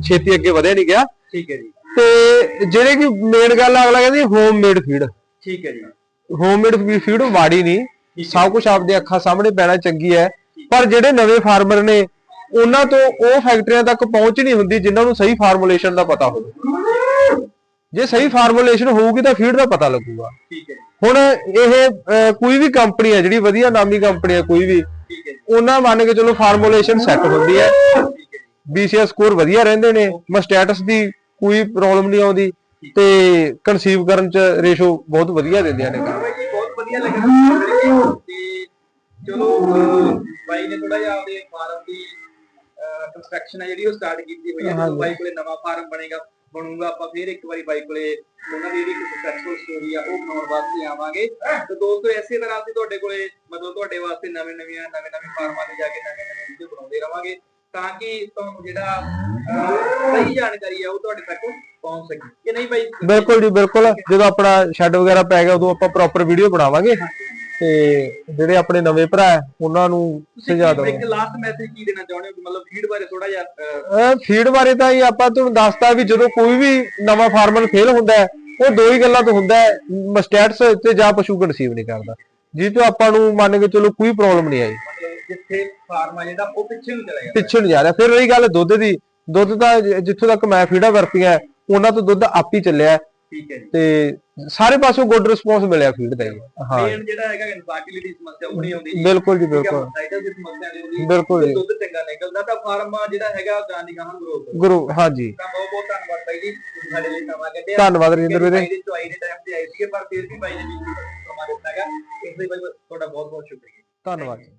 ਛੇਤੀ ਅੱਗੇ ਵਧਿਆ ਨਹੀਂ ਗਿਆ। ਠੀਕ ਹੈ ਜੀ। ਤੇ ਜਿਹੜੇ ਕਿ ਮੇਨ ਗੱਲ ਆ, ਅਗਲਾ ਕਹਿੰਦੀ ਹੋਮ ਮੇਡ ਫੀਡ ਠੀਕ ਹੈ ਜੀ। ਹੋਮ ਮੇਡ ਫੀਡ ਵਾੜੀ ਨਹੀਂ ਸਭ ਕੁਝ ਆਪਦੇ ਅੱਖਾਂ ਸਾਹਮਣੇ ਪੈਣਾ ਚੰਗੀ ਹੈ। ਪਰ ਜਿਹੜੇ ਨਵੇਂ ਫਾਰਮਰ ਨੇ ਉਹਨਾਂ ਤੋਂ ਉਹ ਫੈਕਟਰੀਆਂ ਤੱਕ ਪਹੁੰਚ ਨਹੀਂ ਹੁੰਦੀ ਜਿਨ੍ਹਾਂ ਨੂੰ ਸਹੀ ਫਾਰਮੂਲੇਸ਼ਨ ਦਾ ਪਤਾ ਹੋਵੇ। ਜੇ ਸਹੀ ਫਾਰਮੂਲੇਸ਼ਨ ਹੋਊਗੀ ਤਾਂ ਫੀਡ ਦਾ ਪਤਾ ਲੱਗੂਗਾ। ਠੀਕ ਹੈ ਜੀ। ਹੁਣ ਇਹ ਕੋਈ ਵੀ ਕੰਪਨੀ ਹੈ ਜਿਹੜੀ ਵਧੀਆ ਨਾਮੀ ਕੰਪਨੀ ਹੈ ਕੋਈ ਵੀ ਉਹਨਾਂ ਮੰਨ ਕੇ ਚਲੋ ਫਾਰਮੂਲੇਸ਼ਨ ਸੈੱਟ ਹੁੰਦੀ ਹੈ। BCS ਸਕੋਰ ਵਧੀਆ ਰਹਿੰਦੇ ਨੇ ਮਸਟੈਟਸ ਦੀ ਕੋਈ ਪ੍ਰੋਬਲਮ ਨਹੀਂ ਆਉਂਦੀ ਤੇ ਕਨਸੀਵ ਕਰਨ ਚ ਰੇਸ਼ੋ ਬਹੁਤ ਵਧੀਆ ਦਿੰਦੀਆਂ ਨੇ। ਬਹੁਤ ਵਧੀਆ ਲੱਗਿਆ। ਚਲੋ ਬਾਈ ਨੇ ਥੋੜਾ ਜਿਹਾ ਆਪਦੇ ਫਾਰਮ ਦੀ ਕੰਸਟਰਕਸ਼ਨ ਹੈ ਜਿਹੜੀ ਉਹ ਸਟਾਰਟ ਕੀਤੀ ਹੋਈ ਹੈ। ਜਦੋਂ ਬਾਈ ਕੋਲੇ ਨਵਾਂ ਫਾਰਮ ਬਣੇਗਾ ਬਣੂਗਾ ਆਪਾਂ ਫਿਰ ਇੱਕ ਵਾਰੀ ਬਾਈ ਕੋਲੇ ਉਹਨਾਂ ਦੀ ਜਿਹੜੀ ਸਕਸੈਸਫੁਲ ਸਟੋਰੀ ਆ ਉਹ ਬਣਾਉਣ ਵਾਸਤੇ ਆਵਾਂਗੇ। ਤੇ ਦੋਸਤੋ ਇਸੇ ਤਰ੍ਹਾਂ ਅਸੀਂ ਤੁਹਾਡੇ ਕੋਲੇ ਮਤਲਬ ਤੁਹਾਡੇ ਵਾਸਤੇ ਨਵੇਂ ਨਵੀਆਂ ਨਵੇਂ ਨਵੇਂ ਫਾਰਮਾਂ ਤੇ ਜਾ ਕੇ ਨਵੇਂ ਨਵੇਂ ਵੀਡੀਓ ਬਣਾਉਂਦੇ ਰਵਾਂਗੇ ਤਾਂ ਕਿ ਤੁਹਾਨੂੰ ਜਿਹੜਾ ਸਹੀ ਜਾਣਕਾਰੀ ਆ ਉਹ ਤੁਹਾਡੇ ਤੱਕ ਪਹੁੰਚ ਸਕੇ। ਕਿ ਨਹੀਂ ਬਾਈ? ਬਿਲਕੁਲ ਜੀ ਬਿਲਕੁਲ। ਜਦੋਂ ਆਪਣਾ ਸ਼ੈੱਡ ਵਗੈਰਾ ਪੈ ਗਿਆ ਉਦੋਂ ਆਪਾਂ ਪ੍ਰੋਪਰ ਵੀਡੀਓ ਬਣਾਵਾਂਗੇ। ਤੇ ਜਿਹੜੇ ਆਪਣੇ ਨਵੇਂ ਭਰਾ ਹੈ, ਉਹਨਾਂ ਨੂੰ ਤੁਸੀਂ ਸੁਝਾ ਕੀ- ਦਵਾਂਗੇ। ਇੱਕ ਲਾਸਟ ਮੈਸੇਜ ਕੀ ਦੇਣਾ ਚਾਹੁੰਦੇ ਹੋ? ਮਤਲਬ ਫੀਡ ਬਾਰੇ ਥੋੜਾ ਜਿਹਾ ਅਹ, ਫੀਡ ਬਾਰੇ ਤਾਂ ਹੀ ਆਪਾਂ ਤੁਹਾਨੂੰ ਦੱਸਤਾ ਵੀ ਜਦੋਂ ਕੋਈ ਵੀ ਨਵਾਂ ਫਾਰਮਰ ਫੇਲ ਹੁੰਦਾ ਹੈ ਉਹ ਦੋ ਹੀ ਗੱਲਾਂ ਤੋਂ ਹੁੰਦਾ ਹੈ ਮਸਟੈਟਸ ਤੇ ਜਾਂ ਪਸ਼ੂ ਕਨਸੀਵ ਨਹੀਂ ਕਰਦਾ। ਜਿਸ ਤੋਂ ਆਪਾਂ ਨੂੰ ਮੰਨ ਕੇ ਚਲੋ ਕੋਈ ਪ੍ਰੋਬਲਮ ਨਹੀਂ ਆਈ। ਮਤਲਬ ਜਿੱਥੇ ਫਾਰਮ ਆ ਜਿਹੜਾ ਉਹ ਪਿੱਛੇ ਨੂੰ ਚਲਾ ਜਾਂਦਾ। ਪਿੱਛੇ ਨਹੀਂ ਜਾ ਰਿਹਾ। ਫਿਰ ਰਹੀ ਗੱਲ ਦੁੱਧ ਦੀ। ਦੁੱਧ ਤਾਂ ਜ- ਜਿੱਥੋਂ ਤੱਕ ਮੈਂ ਫੀਡਾਂ ਵਰਤੀਆਂ ਉਹਨਾਂ ਤੋਂ ਦੁੱਧ ਆਪ ਹੀ ਚੱਲਿਆ। ਹੈ ਠੀਕ ਹੈ ਜੀ। ਤੇ ਸਾਰੇ ਪਾਸੋਂ ਗੁੱਡ ਰਿਸਪੌਂਸ ਮਿਲਿਆ ਫੀਡ ਦਾ ਜੀ ਹਾਂ। ਮੇਨ ਜਿਹੜਾ ਹੈਗਾ ਇਨਫਰਟੀਲਿਟੀ ਸਮੱਸਿਆ ਉਹ ਨਹੀਂ ਆਉਂਦੀ ਜੀ। ਬਿਲਕੁਲ ਜੀ ਹੈ ਬਿਲਕੁਲ। ਮੋਟਾਈਟਲ ਦੀ ਸਮੱਸਿਆ ਨਹੀਂ ਆਉਂਦੀ ਬਿਲਕੁਲ ਜੀ। ਦੁੱਧ ਚੰਗਾ ਨਿਕਲਦਾ ਤਾਂ ਫਾਰਮ ਜਿਹੜਾ ਹੈਗਾ ਗਾਂ ਦੀ ਗਾਂ ਗਰੋਥ ਗੁਰੂ ਹਾਂਜੀ ਤਾਂ ਬਹੁਤ ਬਹੁਤ ਧੰਨਵਾਦ ਬਾਈ ਜੀ। ਤੁਸੀਂ ਸਾਡੇ ਲਈ ਸਮਾਂ ਕੱਢਿਆ। ਧੰਨਵਾਦ ਰਜਿੰਦਰ ਵੀਰੇ। ਬਾਈ ਦੀ ਚੁਆਈ ਦੇ ਟਾਈਮ ਤੇ ਆਏ ਸੀਗੇ ਪਰ ਫਿਰ ਵੀ ਬਾਈ ਨੇ ਵੀ ਸਮਾਂ ਦਿੱਤਾ ਹੈਗਾ। ਇਸ ਲਈ ਬਾਈ ਤੁਹਾਡਾ ਬਹੁਤ ਬਹੁਤ ਸ਼ੁਕਰੀਆ। ਧੰਨਵਾਦ। ਜੀ